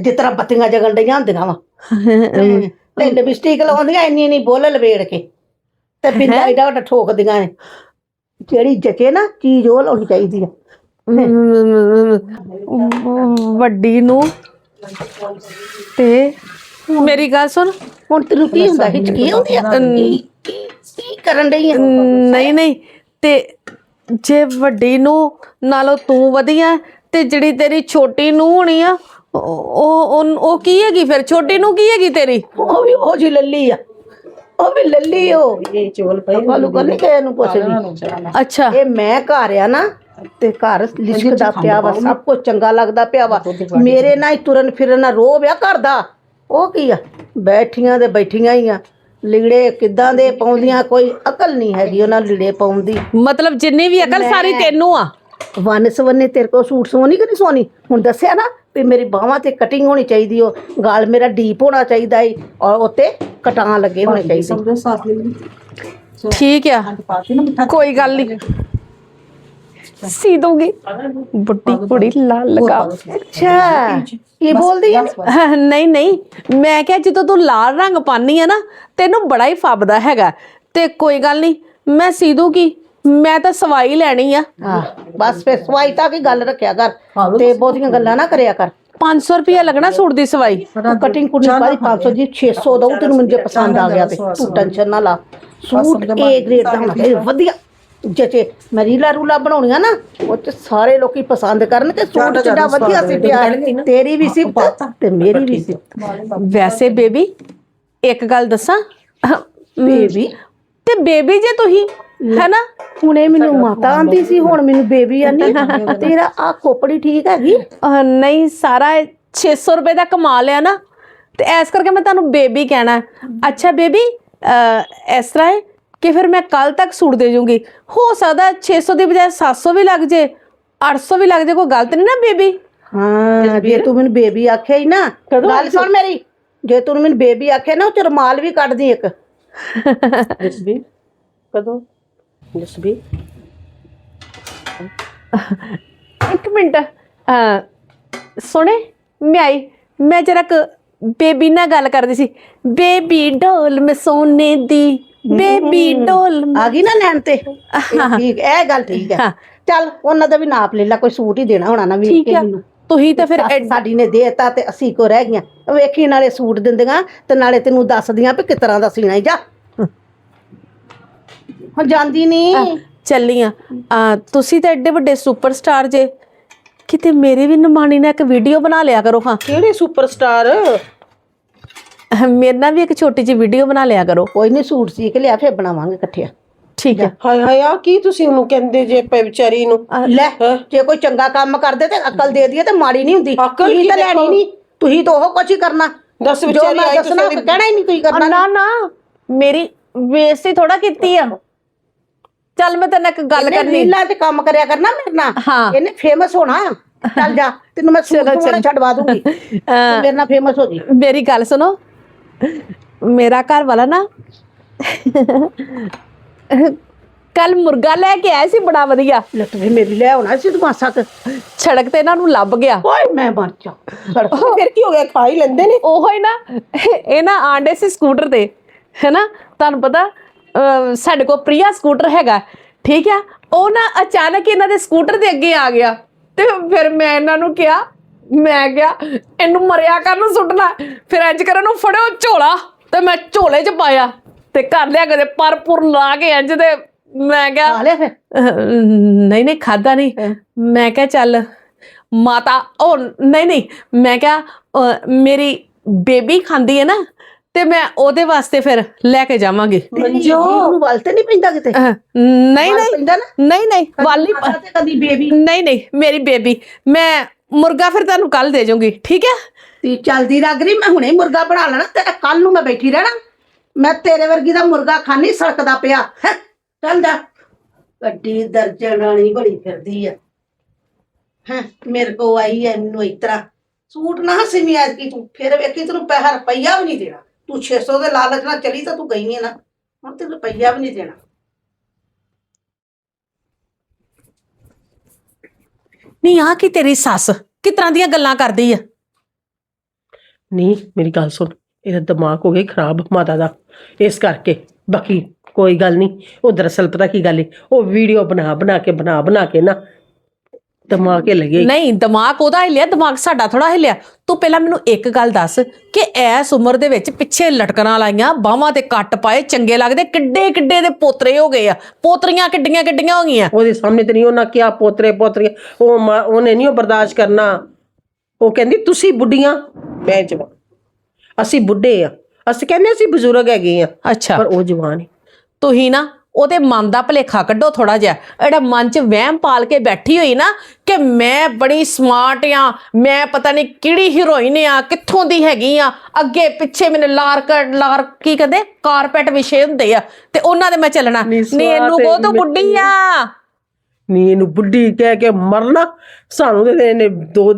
ਜਿਸ ਤਰ੍ਹਾਂ ਬੱਤੀਆਂ ਜਗਣ ਡਈਆਂ ਹੁੰਦੀਆਂ ਵਾ। ਤੇ ਲਿਪਸਟਿਕ ਲਾਉਂਦੀਆਂ ਇੰਨੀ ਨਹੀਂ ਬੋਲ ਲਵੇੜ ਕੇ। ਤੇ ਬਿੰਦਾ ਏਡਾ ਵੱਡਾ ਠੋਕਦੀਆਂ ਐ। ਜਿਹੜੀ ਜਚੇ ਨਾ ਚੀਜ਼ ਉਹ ਲਾਉਣੀ ਚਾਹੀਦੀ ਆ। ਵੱਡੀ ਨੂੰ ਤੇ ਮੇਰੀ ਗੱਲ ਸੁਣ। ਹੁਣ ਤੈਨੂੰ ਕੀ ਹੁੰਦਾ? ਹਿਚਕੀ ਹੁੰਦੀ ਆ? ਕੀ- ਕਰਨ ਡਈ ਆ? ਨਹੀਂ ਨਹੀਂ। ਤੇ ਜੇ ਵੱਡੀ ਨੂੰ ਨਾਲੋਂ ਤੂੰ ਵਧੀਆ ਤੇ ਜਿਹੜੀ ਤੇਰੀ ਛੋਟੀ ਨੂੰ ਹੋਣੀ ਆ ਉਹ ਉਹ ਉਹ ਕੀ ਹੈਗੀ ਫਿਰ? ਛੋਟੀ ਨੂੰ ਕੀ ਹੈਗੀ ਤੇਰੀ? ਉਹ ਵੀ ਉਹ ਜੀ ਲੱਲੀ ਆ। ਉਹ ਵੀ ਲੱਲੀ ਉਹ। ਇਹ ਚੋਲ ਪਈ ਕਾਲੂ ਕਰਨੀ ਕਿ ਇਹਨੂੰ ਪੁੱਛਦੀ ਅੱਛਾ। ਇਹ ਮੈਂ ਘਰ ਆ ਨਾ ਤੇ ਘਰ ਲਿਸ਼ਕਦਾ ਪਿਆ ਵਾ ਸਭ ਕੁਝ ਚੰਗਾ ਲੱਗਦਾ ਪਿਆ ਵਾ। ਮੇਰੇ ਨਾਲ ਹੀ ਤੁਰਨ ਫਿਰਨ ਨਾਲ ਰੋਹ ਵਿਆ ਕਰਦਾ ਉਹ ਕੀ ਆ? ਬੈਠੀਆਂ ਤੇ ਬੈਠੀਆਂ ਹੀ ਆ। ਲਿਗੜੇ ਕਿੱਦਾਂ ਦੇ ਪਾਉਂਦੀਆਂ ਕੋਈ ਅਕਲ ਨਹੀਂ ਹੈਗੀ ਉਹਨਾਂ ਨੂੰ ਲਿੜੇ ਪਾਉਣ ਦੀ। ਮਤਲਬ ਜਿੰਨੀ ਵੀ ਅਕਲ ਸਾਰੀ ਤੈਨੂੰ ਆ। ਵਨ ਸਵੰਨੇ ਤੇਰੇ ਕੋ ਸੂਟ ਸੋਣੀ ਕਿ ਨਹੀਂ ਸੋਣੀ ਹੁਣ ਦੱਸਿਆ ਨਾ ਵੀ ਮੇਰੀ ਬਾਹਾਂ ਤੇ ਕਟਿੰਗ ਹੋਣੀ ਚਾਹੀਦੀ ਉਹ ਗਾਲ ਮੇਰਾ ਡੀਪ ਹੋਣਾ ਚਾਹੀਦਾ ਏ ਔਰ ਉੱਤੇ ਕਟਾਂ ਲੱਗੇ ਹੋਣੇ ਚਾਹੀਦੇ। ਠੀਕ ਆ। ਕੋਈ ਗੱਲ ਨਹੀਂ। ਸੀ ਦੂੰਗੀ? ਬੁੱਢੀ ਕੁੜੀ ਲਾਲ ਲਗਾ। ਅੱਛਾ ਕੀ ਬੋਲਦੀ ਆ ਨਹੀਂ ਨਹੀਂ। ਮੈਂ ਕਿਹਾ ਜਦੋਂ ਤੂੰ ਲਾਲ ਰੰਗ ਪਾਨੀ ਆ ਨਾ ਤੈਨੂੰ ਬੜਾ ਹੀ ਫੱਬਦਾ ਹੈਗਾ। ਤੇ ਕੋਈ ਗੱਲ ਨਹੀਂ ਮੈਂ ਸੀ ਦੂੰਗੀ। ਮੈਂ ਤਾਂ ਸਵਾਈ ਲੈਣੀ ਆ। ਹਾਂ ਬਸ ਫਿਰ ਸਵਾਈ ਤਾਂ ਕੀ ਗੱਲ ਰੱਖਿਆ ਕਰ। ਤੇ ਬਹੁਤੀਆਂ ਗੱਲਾਂ ਨਾ ਕਰਿਆ ਕਰ। 500 ਰੁਪਇਆ ਲੱਗਣਾ ਸੂਟ ਦੀ ਸਵਾਈ। ਕਟਿੰਗ ਕੁੜੀ ਕਾਦੀ 500 ਦੀ 600 ਦਊ ਤੈਨੂੰ ਮੈਨੂੰ ਜੇ ਪਸੰਦ ਆ ਗਿਆ ਤੇ। ਤੂੰ ਟੈਨਸ਼ਨ ਨਾ ਲਾ। ਸੂਟ ਏ ਗ੍ਰੇਡ ਦਾ ਹੋਣਾ ਚਾਹੀਦਾ। ਵਧੀਆ। ਜਚੇ ਮੈਂ ਰੀਲਾ ਰੂਲਾ ਬਣਾਉਣੀਆਂ ਨਾ ਉਹ ਚ ਸਾਰੇ ਲੋਕੀ ਪਸੰਦ ਕਰਨਗੇ ਸੂਟ ਕਿੱਡਾ ਵਧੀਆ ਸਿੱਟਿਆ ਹੈ। ਤੇਰੀ ਵੀ ਸਿਫਤ ਤੇ। ਮੇਰੀ ਵੀ ਸਿਫਤ। ਵੈਸੇ ਬੇਬੀ ਇੱਕ ਗੱਲ ਦੱਸਾਂ? ਬੇਬੀ। ਤੇ ਬੇਬੀ ਜੇ ਤੁਸੀਂ ਹੈਨਾ? ਹੁਣੇ ਮੈਨੂੰ ਮਾਤਾ ਆਂਦੀ ਸੀ ਹੁਣ ਮੈਨੂੰ ਬੇਬੀ ਆਂਦੀ। ਤੇਰਾ ਆ ਖੋਪੜੀ ਠੀਕ ਹੈਗੀ? ਨਹੀਂ ਸਾਰਾ ਇਹ 600 ਰੁਪਏ ਦਾ ਕਮਾ ਲਿਆ ਨਾ। ਤੇ ਐਸ ਕਰਕੇ ਮੈਂ ਤੁਹਾਨੂੰ ਬੇਬੀ ਕਹਿਣਾ। ਅੱਛਾ ਬੇਬੀ ਅਹ, ਇਸ ਤਰ੍ਹਾਂ ਹੈ ਕਿ ਫਿਰ ਮੈਂ ਕੱਲ ਤੱਕ ਸੂਟ ਦੇ ਜੂੰਗੀ। ਹੋ ਸਕਦਾ 600 ਦੀ ਬਜਾਏ 700 ਵੀ ਲੱਗ ਜੇ 800 ਵੀ ਲੱਗ ਜੇ ਕੋਈ ਗਲਤ ਨਹੀਂ ਨਾ ਬੇਬੀ? ਹਾਂ ਜੇ ਤੂੰ ਮੈਨੂੰ ਬੇਬੀ ਆਖਿਆ ਹੀ ਨਾ ਗੱਲ ਸੁਣ ਮੇਰੀ ਜੇ ਤੂੰ ਮੈਨੂੰ ਬੇਬੀ ਆਖਿਆ ਨਾ ਉਹ ਚ ਰੁਮਾਲ ਵੀ ਕੱਢਦੀ ਇੱਕ। ਜਸਬੀ ਕਦੋਂ? ਜਸਬੀ ਇੱਕ ਮਿੰਟ ਸੁਣੇ ਮੈਂ ਆਈ ਮੈਂ ਜਰਾ ਕ ਬੇਬੀ ਨਾਲ ਗੱਲ ਕਰਦੀ ਸੀ। ਬੇਬੀ ਢੋਲ ਮੈਂ ਸੋਨੇ ਦੀ ਬੇਬੀ ਢੋਲ ਆ ਗਈ ਨਾ ਲੈਣ ਤੇ? ਇਹ ਠੀਕ ਇਹ ਗੱਲ ਠੀਕ ਹੈ। ਹਾਂ। ਚੱਲ ਉਹਨਾਂ ਦਾ ਵੀ ਨਾਪ ਲੈ ਲੈ ਕੋਈ ਸੂਟ ਹੀ ਦੇਣਾ ਹੋਣਾ ਨਾ ਵੀ ਠੀਕ ਆ ਤੁਸੀਂ ਤਾਂ ਫਿਰ ਸਾਡੀ ਨੇ ਦੇਤਾ ਤੇ ਅਸੀਂ ਕੋ ਰਹਿ ਗਈਆਂ। ਵੇਖੀ ਨਾਲੇ ਸੂਟ ਦਿੰਦੀਆਂ ਤੇ ਨਾਲੇ ਤੈਨੂੰ ਦੱਸਦੀਆਂ ਵੀ ਕਿਸ ਤਰ੍ਹਾਂ ਦਾ ਸੀਣਾ ਈ। ਜਾ। ਹੁਣ ਜਾਂਦੀ ਨਹੀਂ ਚੱਲੀਆਂ। ਆ ਤੁਸੀਂ ਤਾਂ ਐਡੇ ਵੱਡੇ ਸੁਪਰਸਟਾਰ ਜੇ। ਕਿਤੇ ਮੇਰੀ ਵੀ ਨਿਮਾਣੀ ਨੇ ਇੱਕ ਵੀਡੀਓ ਬਣਾ ਲਿਆ ਕਰੋ ਹਾਂ। ਕਿਹੜੇ ਸੁਪਰਸਟਾਰ? ਮੇਰੇ ਨਾਲ ਵੀ ਇੱਕ ਛੋਟੀ ਜਿਹੀ ਵੀਡੀਓ ਬਣਾ ਲਿਆ ਕਰੋ। ਕੋਈ ਨਹੀਂ ਸੂਟ ਸੀ ਕੇ ਲਿਆ ਫੇਰ ਬਣਾਵਾਂਗੇ ਇਕੱਠੇ ਠੀਕ ਹੈ। ਹਾਏ ਹਾਏ ਆ ਕੀ ਤੁਸੀਂ ਉਹਨੂੰ ਕਹਿੰਦੇ ਜੇ ਪੈ ਵਿਚਾਰੀ ਨੂੰ? ਲੈ ਜੇ ਕੋਈ ਚੰਗਾ ਕੰਮ ਕਰਦੇ ਤੇ ਅਕਲ ਦੇ ਦਈਏ ਤੇ ਮਾੜੀ ਨਹੀਂ ਹੁੰਦੀ। ਅਕਲ ਕੀ ਤਾਂ ਲੈਣੀ? ਨਹੀਂ ਤੁਸੀਂ ਤਾਂ ਉਹ ਕੁਛ ਹੀ ਕਰਨਾ। ਦੱਸ ਵਿਚਾਰੀ ਆਈ ਦੱਸਣਾ ਤੁਸੀਂ ਕਹਿਣਾ ਹੀ ਨਹੀਂ ਤੁਸੀਂ ਕਰਨਾ। ਨਾ ਨਾ ਮੇਰੀ ਬੇਇੱਜ਼ਤੀ ਥੋੜਾ ਕੀਤੀ ਆ। ਚੱਲ ਮੈਂ ਤੇਰੇ ਨਾਲ ਇੱਕ ਗੱਲ ਕਰਨੀ। ਰੀਲਾਂ 'ਚ ਕੰਮ ਕਰਿਆ ਕਰਨਾ ਮੇਰੇ ਨਾਲ। ਹਾਂ। ਇਹਨੇ ਫੇਮਸ ਹੋਣਾ। ਚੱਲ ਜਾ ਤੈਨੂੰ ਮੈਂ ਸੂਟ ਛੱਡਵਾ ਦੂੰਗੀ। ਤੂੰ ਮੇਰੇ ਨਾਲ ਫੇਮਸ ਹੋ ਜੀ। ਮੇਰੀ ਗੱਲ ਸੁਣੋ। ਮੇਰਾ ਘਰ ਵਾਲਾ ਨਾ ਕੱਲ ਮੁਰਗਾ ਲੈ ਕੇ ਆਇਆ ਸੀ ਬੜਾ ਵਧੀਆ। ਲੱਟ ਵੀ ਮੇਰੀ ਲੈ ਆਉਣਾ ਸੀ ਤਮਾਸਾ ਤੇ। ਸੜਕ ਤੇ ਇਹਨਾਂ ਨੂੰ ਲੱਭ ਗਿਆ। ਓਏ ਮੈਂ ਮਰ ਜਾ। ਸੜਕ ਫਿਰ ਕੀ ਹੋ ਗਿਆ? ਖਾ ਹੀ ਲੈਂਦੇ ਨੇ। ਉਹੋ ਹੀ ਨਾ ਇਹ ਨਾ ਆਂਡੇ ਸੀ ਸਕੂਟਰ ਤੇ ਹੈਨਾ? ਤੁਹਾਨੂੰ ਪਤਾ ਅਹ, ਸਾਡੇ ਕੋਲ ਪ੍ਰਿਆ ਸਕੂਟਰ ਹੈਗਾ ਠੀਕ ਆ? ਉਹ ਨਾ ਅਚਾਨਕ ਇਹਨਾਂ ਦੇ ਸਕੂਟਰ ਦੇ ਅੱਗੇ ਆ ਗਿਆ। ਤੇ ਫਿਰ ਮੈਂ ਇਹਨਾਂ ਨੂੰ ਕਿਹਾ ਮੈਂ ਕਿਹਾ ਇਹਨੂੰ ਮਰਿਆ ਕਰਨ ਸੁੱਟਣਾ ਫਿਰ ਇੰਜ ਕਰ ਇਹਨੂੰ ਫੜਿਓ ਝੋਲਾ ਤੇ ਮੈਂ ਝੋਲੇ 'ਚ ਪਾਇਆ ਤੇ ਘਰ ਲਿਆ ਕੇ ਪਰਪੁਰ ਲਾ ਕੇ ਇੰਜ ਤੇ ਮੈਂ ਕਿਹਾ ਖਾ ਲਿਆ ਫਿਰ? ਨਹੀਂ ਨਹੀਂ ਖਾਦਾ ਨਹੀਂ। ਮੈਂ ਕਿਹਾ ਚੱਲ ਮਾਤਾ ਉਹ ਨਹੀਂ ਨਹੀਂ ਮੈਂ ਕਿਹਾ ਮੇਰੀ ਬੇਬੀ ਖਾਂਦੀ ਹੈ ਨਾ ਤੇ ਮੈਂ ਉਹਦੇ ਵਾਸਤੇ ਫਿਰ ਲੈ ਕੇ ਜਾਵਾਂਗੀ। ਮੰਜੋ। ਨੂੰ ਵੱਲ ਤੇ ਨਹੀਂ ਪੈਂਦਾ ਕਿਤੇ? ਨਹੀਂ ਵੱਲ ਨਹੀਂ ਪੈਂਦਾ ਨਾ? ਨਹੀਂ ਨਹੀਂ ਵਾਲੀ ਕਦੀ ਬੇਬੀ? ਨਹੀਂ ਨਹੀਂ ਮੇਰੀ ਬੇਬੀ। ਮੈਂ ਮੁਰਗਾ ਫਿਰ ਤੁਹਾਨੂੰ ਕੱਲ ਦੇ ਜਾਊਂਗੀ, ਠੀਕ ਹੈ? ਤੀ ਚਲਦੀ ਲੱਗ ਰਹੀ, ਮੈਂ ਹੁਣੇ ਮੁਰਗਾ ਬਣਾ ਲੈਣਾ ਤੇਰਾ ਕੱਲ ਨੂੰ ਮੈਂ ਬੈਠੀ ਰਹਿਣਾ। ਮੈਂ ਤੇਰੇ ਵਰਗੀ ਦਾ ਮੁਰਗਾ ਖਾਣੀ ਸੜਕਦਾ ਪਿਆ, ਹੈਂ। ਚੱਲ ਜਾ। ਗੱਡੀ ਦਰਜਨ ਵਾਲੀ ਬੜੀ ਫਿਰਦੀ ਆ। ਹਾਂ, ਮੇਰੇ ਕੋ ਆਈ ਐ ਮੈਨੂੰ ਇਤਰਾ ਸੂਟ ਨਾ ਸਿਮੀ ਅੱਜ ਕੀ ਤੂੰ, ਫਿਰ ਵੇਖੀ ਤੈਨੂੰ ਪੈਸਾ ਰੁਪਈਆ ਵੀ ਨਹੀਂ ਦੇਣਾ। ਤੂੰ 600 ਦੇ ਲਾਲਚ ਨਾਲ ਚਲੀ ਤਾਂ ਤੂੰ ਗਈ ਐ ਨਾ। ਹੁਣ ਤੈਨੂੰ ਰੁਪਈਆ ਵੀ ਨਹੀਂ ਦੇਣਾ। ਨਹੀਂ ਆ ਕੀ ਤੇਰੀ ਸੱਸ? ਕਿਸ ਤਰ੍ਹਾਂ ਦੀਆਂ ਗੱਲਾਂ ਕਰਦੀ ਆ? ਨਹੀਂ ਮੇਰੀ ਗੱਲ ਸੁਣ। ਇਹਦਾ ਦਿਮਾਗ ਹੋ ਗਿਆ ਈ ਖਰਾਬ ਮਾਤਾ ਦਾ। ਇਸ ਕਰਕੇ। ਬਾਕੀ ਕੋਈ ਗੱਲ ਨਹੀਂ ਉਹ ਦਰਅਸਲ ਪਤਾ ਕੀ ਗੱਲ ਏ? ਉਹ ਵੀਡੀਓ ਬਣਾ ਬਣਾ ਕੇ ਬਣਾ ਬਣਾ ਕੇ ਨਾ ਦਿਮਾਗ ਹੀ ਲੱਗੇ। ਨਹੀਂ ਦਿਮਾਗ ਉਹਦਾ ਹਿੱਲਿਆ ਦਿਮਾਗ ਸਾਡਾ ਥੋੜਾ ਹਿੱਲਿਆ। ਤੂੰ ਪਹਿਲਾਂ ਮੈਨੂੰ ਇੱਕ ਗੱਲ ਦੱਸ ਕਿ ਐਸ ਉਮਰ ਦੇ ਵਿੱਚ ਪਿੱਛੇ ਲਟਕਣਾ ਲਾਈਆਂ ਬਾਹਾਂ ਤੇ ਕੱਟ ਪਾਏ ਚੰਗੇ ਲੱਗਦੇ ਕਿੱਡੇ ਕਿੱਡੇ ਦੇ ਪੋਤਰੇ ਹੋ ਗਏ ਆ। ਪੋਤਰੀਆਂ ਕਿੱਡੀਆਂ ਕਿੱਡੀਆਂ ਹੋ ਗਈਆਂ? ਉਹਦੇ ਸਾਹਮਣੇ ਤੇ ਨਹੀਂ ਉਹਨਾਂ ਕਿਹਾ ਪੋਤਰੇ ਪੋਤਰੀਆਂ। ਉਹ ਮਾਂ- ਉਹਨੇ ਨਹੀਂ ਉਹ ਬਰਦਾਸ਼ਤ ਕਰਨਾ। ਉਹ ਕਹਿੰਦੀ ਤੁਸੀਂ ਬੁੱਢੀਆਂ? ਮੈਂ ਜਵਾਨ। ਅਸੀਂ ਬੁੱਢੇ ਆ। ਅਸੀਂ ਕਹਿੰਦੇ ਅਸੀਂ ਬਜ਼ੁਰਗ ਹੈਗੇ ਆ। ਅੱਛਾ। ਪਰ ਉਹ ਜਵਾਨ ਹੈ ਤੁਸੀਂ ਨਾ ਉਹਦੇ ਮਨ ਦਾ ਭਲੇਖਾ ਕੱਢੋ ਥੋੜਾ ਜਿਹਾ। ਜਿਹੜਾ ਮਨ 'ਚ ਵਹਿਮ ਪਾਲ ਕੇ ਬੈਠੀ ਹੋਈ ਨਾ ਕਿ ਮੈਂ ਬੜੀ ਸਮਾਰਟ ਆ ਮੈਂ ਪਤਾ ਨਹੀਂ ਕਿਹੜੀ ਹੀਰੋਇਨ ਆ ਕਿੱਥੋਂ ਦੀ ਹੈਗੀ ਆ। ਅੱਗੇ ਪਿੱਛੇ ਮੈਨੂੰ ਲਾਰ ਲਾਰ ਕੀ ਕਹਿੰਦੇ? ਕਾਰਪੈਟ ਵਿਛੇ ਹੁੰਦੇ ਆ। ਤੇ ਉਹਨਾਂ ਦੇ ਮੈਂ ਚੱਲਣਾ। ਨਹੀਂ ਇਹਨੂੰ ਕੋ ਤੂੰ ਬੁੱਢੀ ਆ। ਨਹੀਂ ਇਹਨੂੰ ਬੁੱਢੀ ਕਹਿ ਕੇ ਮਰਨਾ। ਸਾਨੂੰ ਤੇ ਇਹਨੇ ਦੋ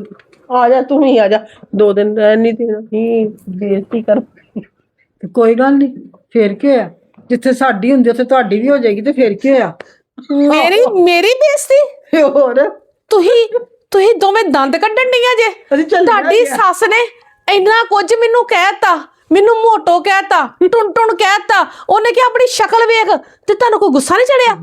ਆ ਜਾ ਤੂੰ ਹੀ ਆ ਜਾ। ਦੋ ਦਿਨ ਰਹਿਣ ਨਹੀਂ ਦੇਣਾ। ਨਹੀਂ ਬੇਇੱਜ਼ਤੀ ਕਰ। ਤੇ ਕੋਈ ਗੱਲ ਨਹੀਂ ਫੇਰ ਕੀ ਆ ਜਿੱਥੇ ਸਾਡੀ ਹੁੰਦੀ ਉੱਥੇ ਤੁਹਾਡੀ ਵੀ ਹੋ ਜਾਏਗੀ ਤੇ ਫੇਰ ਕੀ ਆ ਮੇਰੀ ਮੇਰੀ ਬੇਇੱਜ਼ਤੀ ਹੋਰ? ਤੁਸੀਂ ਤੁਸੀਂ ਦੋਵੇਂ ਦੰਦ ਕੱਢਣ ਡੀਆਂ ਜੇ? ਅਸੀਂ ਚੱਲ ਤੁਹਾਡੀ ਸੱਸ ਨੇ ਇੰਨਾ ਕੁਝ ਮੈਨੂੰ ਕਹਿਤਾ ਮੈਨੂੰ ਮੋਟੋ ਕਹਿਤਾ ਟੁੰਨ ਟੁੰਨ ਕਹਿਤਾ ਉਹਨੇ ਕਿ ਆਪਣੀ ਸ਼ਕਲ ਵੇਖ ਤੇ ਤੁਹਾਨੂੰ ਕੋਈ ਗੁੱਸਾ ਨਹੀਂ ਚੜਿਆ।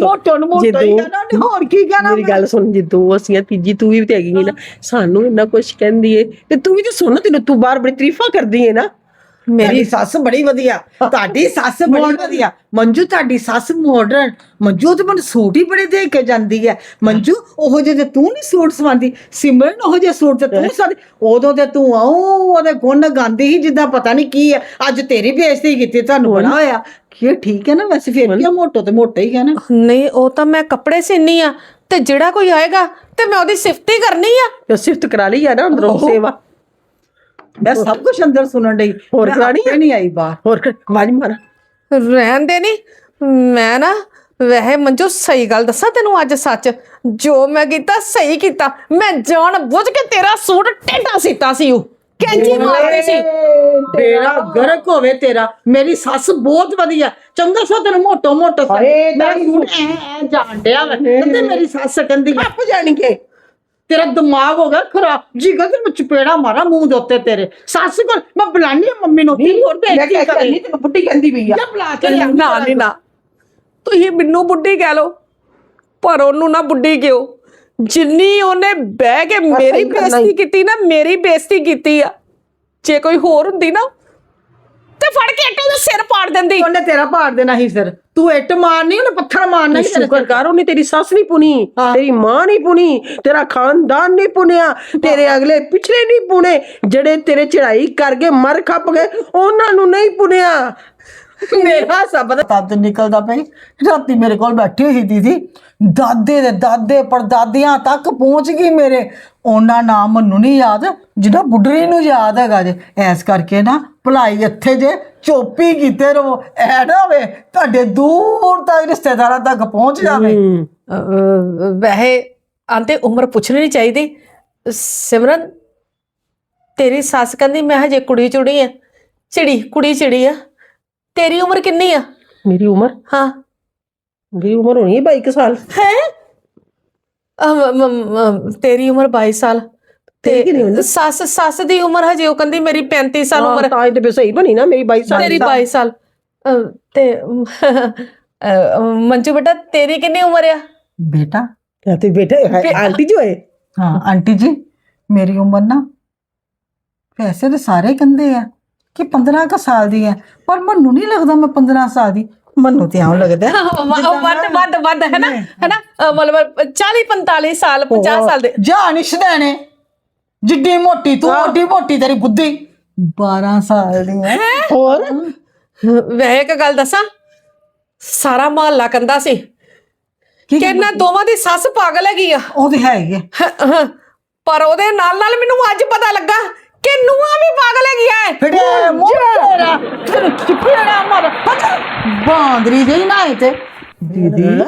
ਮੋਟੋ ਨੂੰ ਮੋਟੋ ਹੀ ਕਹਿਣਾ ਉਹਨੇ, ਹੋਰ ਕੀ ਕਹਿਣਾ ਮੇਰੀ ਗੱਲ ਸੁਣ ਜੇ ਦੋ ਅਸੀਂ ਆ ਤੀਜੀ ਤੂੰ ਵੀ ਤੇ ਹੈਗੀ ਨਾ ਸਾਨੂੰ ਇੰਨਾ ਕੁਝ ਕਹਿੰਦੀ ਏ ਤੇ ਤੂੰ ਵੀ ਤੇ ਸੁਣ ਤੈਨੂੰ ਤੂੰ ਬਾਰ ਬੜੀ ਤਾਰੀਫਾਂ ਕਰਦੀ ਏ ਨਾ। ਮੇਰੀ ਸੱਸ ਬੜੀ ਵਧੀਆ ਤੁਹਾਡੀ ਸੱਸ ਬੜੀ ਵਧੀਆ। ਮੰਜੂ ਤੁਹਾਡੀ ਸੱਸ ਮਾਡਰਨ ਮੰਜੂ ਤੇ ਮੈਨੂੰ ਸੂਟ ਹੀ ਬੜੇ ਦੇ ਕੇ ਜਾਂਦੀ ਹੈ। ਮੰਜੂ ਉਹੋ ਜਿਹੇ ਤੇ ਤੂੰ ਨਹੀਂ ਸੂਟ ਸਵਾਂਦੀ ਸਿਮਰਨ ਉਹੋ ਜਿਹੇ ਸੂਟ ਤੇ ਤੂੰ ਸਵਾਦੀ ਉਦੋਂ ਤੇ ਤੂੰ ਆਉ ਉਹਦੇ ਗੁਣ ਗਾਉਂਦੀ ਸੀ ਜਿੱਦਾਂ ਪਤਾ ਨਹੀਂ ਕੀ ਹੈ। ਅੱਜ ਤੇਰੀ ਬੇਇੱਜ਼ਤੀ ਕੀਤੀ ਤੁਹਾਨੂੰ ਬੜਾ ਹੋਇਆ। ਕੀ ਠੀਕ ਹੈ ਨਾ ਵੈਸੇ ਫਿਰ ਕੀ ਮੋਟੋ ਤੇ ਮੋਟਾ ਹੀ ਹੈ ਨਾ। ਨਹੀਂ ਉਹ ਤਾਂ ਮੈਂ ਕੱਪੜੇ ਸੀਨੀ ਆ ਤੇ ਜਿਹੜਾ ਕੋਈ ਆਏਗਾ ਤੇ ਮੈਂ ਉਹਦੀ ਸਿਫਤ ਹੀ ਕਰਨੀ ਆ। ਤੇ ਸਿਫਤ ਕਰਾ ਲਈ ਆ ਨਾ ਅੰਦਰੋਂ ਸੇਵਾ। ਮੈਂ ਸਭ ਕੁਝ ਅੰਦਰ ਸੁਣਨ ਡਈ। ਹੋਰ ਮੈਂ ਕਰਾਣੀ ਆਪੇ ਨਹੀਂ ਆਈ ਬਾਹਰ। ਹੋਰ ਆਵਾਜ਼ ਮਾਰ। ਰਹਿਣ ਦੇ ਨਹੀਂ ਮੈਂ ਨਾ ਵੈਸੇ ਮੰਜੋ ਸਹੀ ਗੱਲ ਦੱਸਾਂ ਤੈਨੂੰ ਅੱਜ ਸੱਚ? ਜੋ ਮੈਂ ਕੀਤਾ ਸਹੀ ਕੀਤਾ। ਮੈਂ ਜਾਣ ਬੁੱਝ ਕੇ ਤੇਰਾ ਸੂਟ ਟੇਢਾ ਸੀਤਾ ਸੀ ਉਹ। ਕੈਂਚੀ ਮਾਰਦੀ ਸੀ। ਤੇਰਾ। ਗਰਕ ਹੋਵੇ ਤੇਰਾ। ਮੇਰੀ ਸੱਸ ਬਹੁਤ ਵਧੀਆ। ਚੰਗਾ ਸੋ ਤੈਨੂੰ ਮੋਟੋ ਮੋਟੋ ਹਾਏ, ਮੈਂ ਹੁਣ ਐ ਐ ਜਾਣ ਡਿਆ ਵਾ। ਤੇ ਮੇਰੀ ਸੱਸ ਕਹਿੰਦੀ ਖੱਪ ਜਾਣਗੇ। ਤੇਰਾ ਦਿਮਾਗ ਹੋ ਗਿਆ ਖਰਾਬ। ਜੀਗਾ ਤੇ ਮੈਂ ਚਪੇੜਾ ਮਾਰਾਂ ਮੂੰਹ ਦੇ ਉੱਤੇ ਤੇਰੇ। ਸੱਸ ਕੋਲ ਮੈਂ ਬੁਲਾਣੀ ਮੰਮੀ ਨੂੰ ਤੀ ਹੋਰ ਮੈਂ ਬੇਇੱਜ਼ਤੀ ਕਹਿ ਕਰੀ ਤੈਨੂੰ ਬੁੱਢੀ ਕਹਿੰਦੀ ਪਈ ਆ। ਜਾਂ ਬੁਲਾ ਕੇ ਨਾ ਨਹੀਂ ਨਾ। ਤੁਸੀਂ ਮੈਨੂੰ ਬੁੱਢੀ ਕਹਿ ਲੋ ਪਰ ਉਹਨੂੰ ਨਾ ਬੁੱਢੀ ਕਿਉ? ਜਿੰਨੀ ਉਹਨੇ ਬਹਿ ਕੇ ਮੇਰੀ ਬੇਇੱਜ਼ਤੀ ਕੀਤੀ ਨਾ ਮੇਰੀ ਬੇਇੱਜ਼ਤੀ ਕੀਤੀ ਆ। ਜੇ ਕੋਈ ਹੋਰ ਹੁੰਦੀ ਨਾ ਫੜ ਕੇ ਇੱਟਾਂ ਦਾ ਸਿਰ ਪਾੜ ਦਿੰਦੀ। ਉਹਨੇ ਤੇਰਾ ਪਾੜ ਦੇਣਾ ਸੀ ਫਿਰ। ਤੂੰ ਇੱਟ ਮਾਰਨੀ ਉਹਨੇ ਪੱਥਰ ਮਾਰਨਾ ਸੀ ਤੇਰੇ ਸ਼ੁਕਰ ਕਰ ਉਹਨੇ ਤੇਰੀ ਸੱਸ ਨਹੀਂ ਪੁਣੀ ਹਾਂ। ਤੇਰੀ ਮਾਂ ਨਹੀਂ ਪੁਣੀ ਤੇਰਾ ਖਾਨਦਾਨ ਨਹੀਂ ਪੁਣਿਆ ਤੇਰੇ ਅਗਲੇ ਪਿਛਲੇ ਨਹੀਂ ਪੁਣੇ ਜਿਹੜੇ ਤੇਰੇ ਚੜਾਈ ਕਰ ਗਏ ਮਰ ਖੱਪ ਗਏ ਉਹਨਾਂ ਨੂੰ ਨਹੀਂ ਪੁਣਿਆ। ਮੇਰਾ ਸਬਦ ਤਦ ਨਿਕਲਦਾ ਪਈ ਰਾਤੀ ਮੇਰੇ ਕੋਲ ਬੈਠੀ ਹੋਈ ਦੀਦੀ ਦਾਦੇ ਦੇ ਦਾਦੇ, ਪੜਦਾਦਿਆਂ ਤੱਕ ਪਹੁੰਚ ਗਈ ਮੇਰੇ। ਉਹਨਾਂ ਨਾਮ ਮੈਨੂੰ ਨਹੀਂ ਯਾਦ ਜਿਹੜਾ ਬੁੱਢਰੀ ਨੂੰ ਯਾਦ ਹੈਗਾ ਜੇ। ਐਸ ਕਰਕੇ ਨਾ ਭਲਾਈ ਇੱਥੇ ਜੇ ਚੋਪੀ ਕੀਤੇ ਰਹੋ ਐ ਨਾ ਹੋਵੇ ਤੁਹਾਡੇ ਦੂਰ ਤੱਕ ਰਿਸ਼ਤੇਦਾਰਾਂ ਤੱਕ ਪਹੁੰਚ ਜਾਵੇ। ਅਹ ਵੈਸੇ ਆਂਤੇ ਉਮਰ ਪੁੱਛਣੀ ਨਹੀਂ ਚਾਹੀਦੀ। ਸਿਮਰਨ, ਤੇਰੀ ਸੱਸ ਕਹਿੰਦੀ, ਮੈਂ ਹਜੇ ਕੁੜੀ ਚੁੜੀ ਆ। ਚਿੜੀ, ਕੁੜੀ ਚਿੜੀ ਆ। ਤੇਰੀ ਉਮਰ ਕਿੰਨੀ ਆ? ਮੇਰੀ ਉਮਰ? ਹਾਂ। ਮੇਰੀ ਉਮਰ ਹੋਣੀ ਹੈ 22 ਸਾਲ। ਹੈ? ਤੇਰੀ ਉਮਰ 22 ਸਾਲ? ਤੇ ਸੱਸ ਸੱਸ ਦੀ ਉਮਰ ਹਜੇ ਉਹ ਕਹਿੰਦੀ ਮੇਰੀ 35 ਸਾਲ ਉਮਰ ਹਾਂ, ਤਾਂ ਇਹ ਤੇ ਸਹੀ ਬਣੀ ਨਾ ਮੇਰੀ 22 ਸਾਲ ਤੇਰੀ 22 ਸਾਲ। ਤੇ ਮੰਜੂ ਬੇਟਾ ਤੇਰੀ ਕਿੰਨੀ ਉਮਰ ਆ? ਬੇਟਾ। ਹਾਂ, ਤੇ ਬੇਟਾ ਹੈ, ਆਂਟੀ ਜੋ ਹੈ ਹਾਂ ਆਂਟੀ ਜੀ ਮੇਰੀ ਉਮਰ ਨਾ ਵੈਸੇ ਤਾਂ ਸਾਰੇ ਕਹਿੰਦੇ ਆ। ਕਿ 15 ਕੁ ਸਾਲ ਦੀ ਹੈ ਪਰ ਮੈਨੂੰ ਨਹੀਂ ਲੱਗਦਾ ਮੈਂ 15 ਸਾਲ ਦੀ। ਮੈਨੂੰ ਤੇ ਆਉਂ ਲੱਗਦਾ ਹੈ ਵੱਧ ਵੱਧ ਵੱਧ ਹੈ ਨਾ? ਹੈ ਨਾ? ਮਤਲਬ 40 45 ਸਾਲ 50 ਸਾਲ ਦੇ। ਜਾ ਨਿਸ਼ਦੈਣੇ ਜਿੱਡੀ ਮੋਟੀ ਤੂੰ ਓਡੀ ਮੋਟੀ ਤੇਰੀ ਬੁੱਧੀ। 12 ਸਾਲ ਦੀ ਹੈ। ਹੋਰ? ਵੈਸੇ ਇੱਕ ਗੱਲ ਦੱਸਾਂ ਸਾਰਾ ਮਹੱਲਾ ਕੰਦਾ ਸੀ। ਕਿ ਇਹਨਾਂ ਦੋਵਾਂ ਦੀ ਸੱਸ ਪਾਗਲ ਹੈਗੀ ਆ। ਉਹ ਤੇ ਹੈ ਹੀ ਹੈ। ਪਰ ਉਹਦੇ ਨਾਲ ਨਾਲ ਮੈਨੂੰ ਅੱਜ ਪਤਾ ਲੱਗਾ ਕਿ ਨੂੰਹਾਂ ਵੀ ਪਾਗਲ ਹੈਗੀ ਐ। ਫੜੇ ਮੋਟੇਰਾ ਤੈਨੂੰ ਚਪੇੜਾ ਮਾਰ ਬਾਂਦਰੀ ਜਿਹੀ ਨਾ ਇਹ ਤੇ। ਦੀਦੀ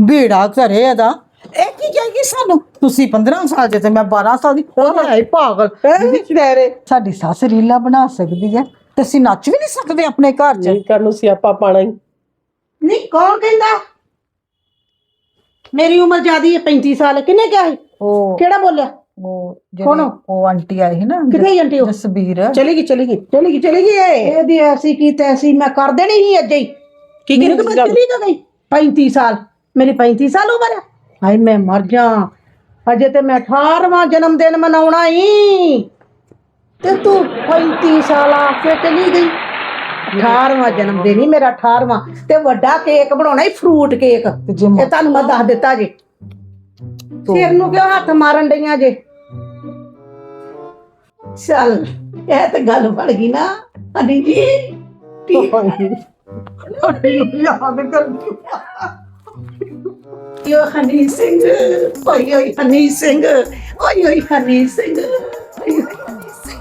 ਬੇੜਾ ਘਰੇ ਇਹਦਾ। ਇਹ ਕੀ ਕਹੇਗੀ ਸਾਨੂੰ? ਤੁਸੀਂ 15 ਸਾਲ ਦੇ ਤੇ ਮੈਂ 12 ਸਾਲ ਦੀ ਉਹ ਹੈ। ਹੀ ਪਾਗਲ। ਦੀਦੀ ਸ਼ਦੈਰੇ ਸਾਡੀ ਸੱਸ ਰੀਲਾ ਬਣਾ ਸਕਦੀ ਹੈ ਤੇ ਅਸੀਂ ਨੱਚ ਵੀ ਨਹੀਂ ਸਕਦੇ ਆਪਣੇ ਘਰ 'ਚ। ਨਹੀਂ ਕਰਨ ਨੂੰ ਸਿਆਪਾ ਪਾਣਾ ਹੀ। ਨਹੀਂ ਕੌਣ ਕਹਿੰਦਾ? ਮੇਰੀ ਉਮਰ ਜ਼ਿਆਦੀ ਹੈ 35 ਸਾਲ ਕਿਹਨੇ ਕਿਹਾ ਸੀ? ਉਹ ਕਿਹੜਾ ਬੋਲਿਆ? ਉਹ ਕੌਣ? ਉਹ ਆਂਟੀ ਆਈ ਸੀ ਨਾ ਕਿੱਥੇ ਗਈ ਆਂਟੀ ਉਹ? ਜਸਬੀਰ। ਚਲੇਗੀ ਚਲੇਗੀ ਚਲੇਗੀ ਚਲੇਗੀ ਇਹ ਇਹਦੀ ਐਸੀ ਕੀ ਤੈਸੀ ਮੈਂ ਕਰ ਦੇਣੀ ਸੀ ਅੱਜ ਹੀ। ਕੀ ਮੈਨੂੰ ਕਰੀ ਤਾਂ ਚਲੀ ਕਿਉਂ ਗਈ। 35 ਸਾਲ ਮੇਰੀ 35 ਸਾਲ ਉਮਰ ਹੈ ਹਾਏ ਮੈਂ ਮਰ ਜਾ ਅਜੇ ਤੇ ਮੈਂ 18ਵਾਂ ਜਨਮ ਦਿਨ ਮਨਾਉਣਾ ਈ। ਤੇ ਤੂੰ 35 ਸਾਲ ਕੇ ਚਲੀ ਗਈ। 18ਵਾਂ ਜਨਮ ਦਿਨ ਹੀ ਮੇਰਾ 18ਵਾਂ ਤੇ ਵੱਡਾ ਕੇਕ ਬਣਾਉਣਾ ਹੀ ਫਰੂਟ ਕੇਕ ਤੇ ਜੇ ਇਹ ਤੁਹਾਨੂੰ ਮੈਂ ਦੱਸ ਦਿੱਤਾ ਜੀ। ਸਿਰ ਨੂੰ ਕਿਉਂ ਹੱਥ ਮਾਰਨ ਡਈਆਂ ਜੇ? ਚੱਲ ਇਹ ਤੇ ਗੱਲ ਬਣ ਗਈ ਨਾ ਹਨੀ ਜੀ। ਠੀਕ ਯਾਦ ਕਰਦੀ ਯੋ ਹਨੀ ਸਿੰਘ ਓਏ ਓਏ ਹਨੀ ਸਿੰਘ ਓਏ ਓਏ ਹਨੀ ਸਿੰਘ ਓਏ ਓਏ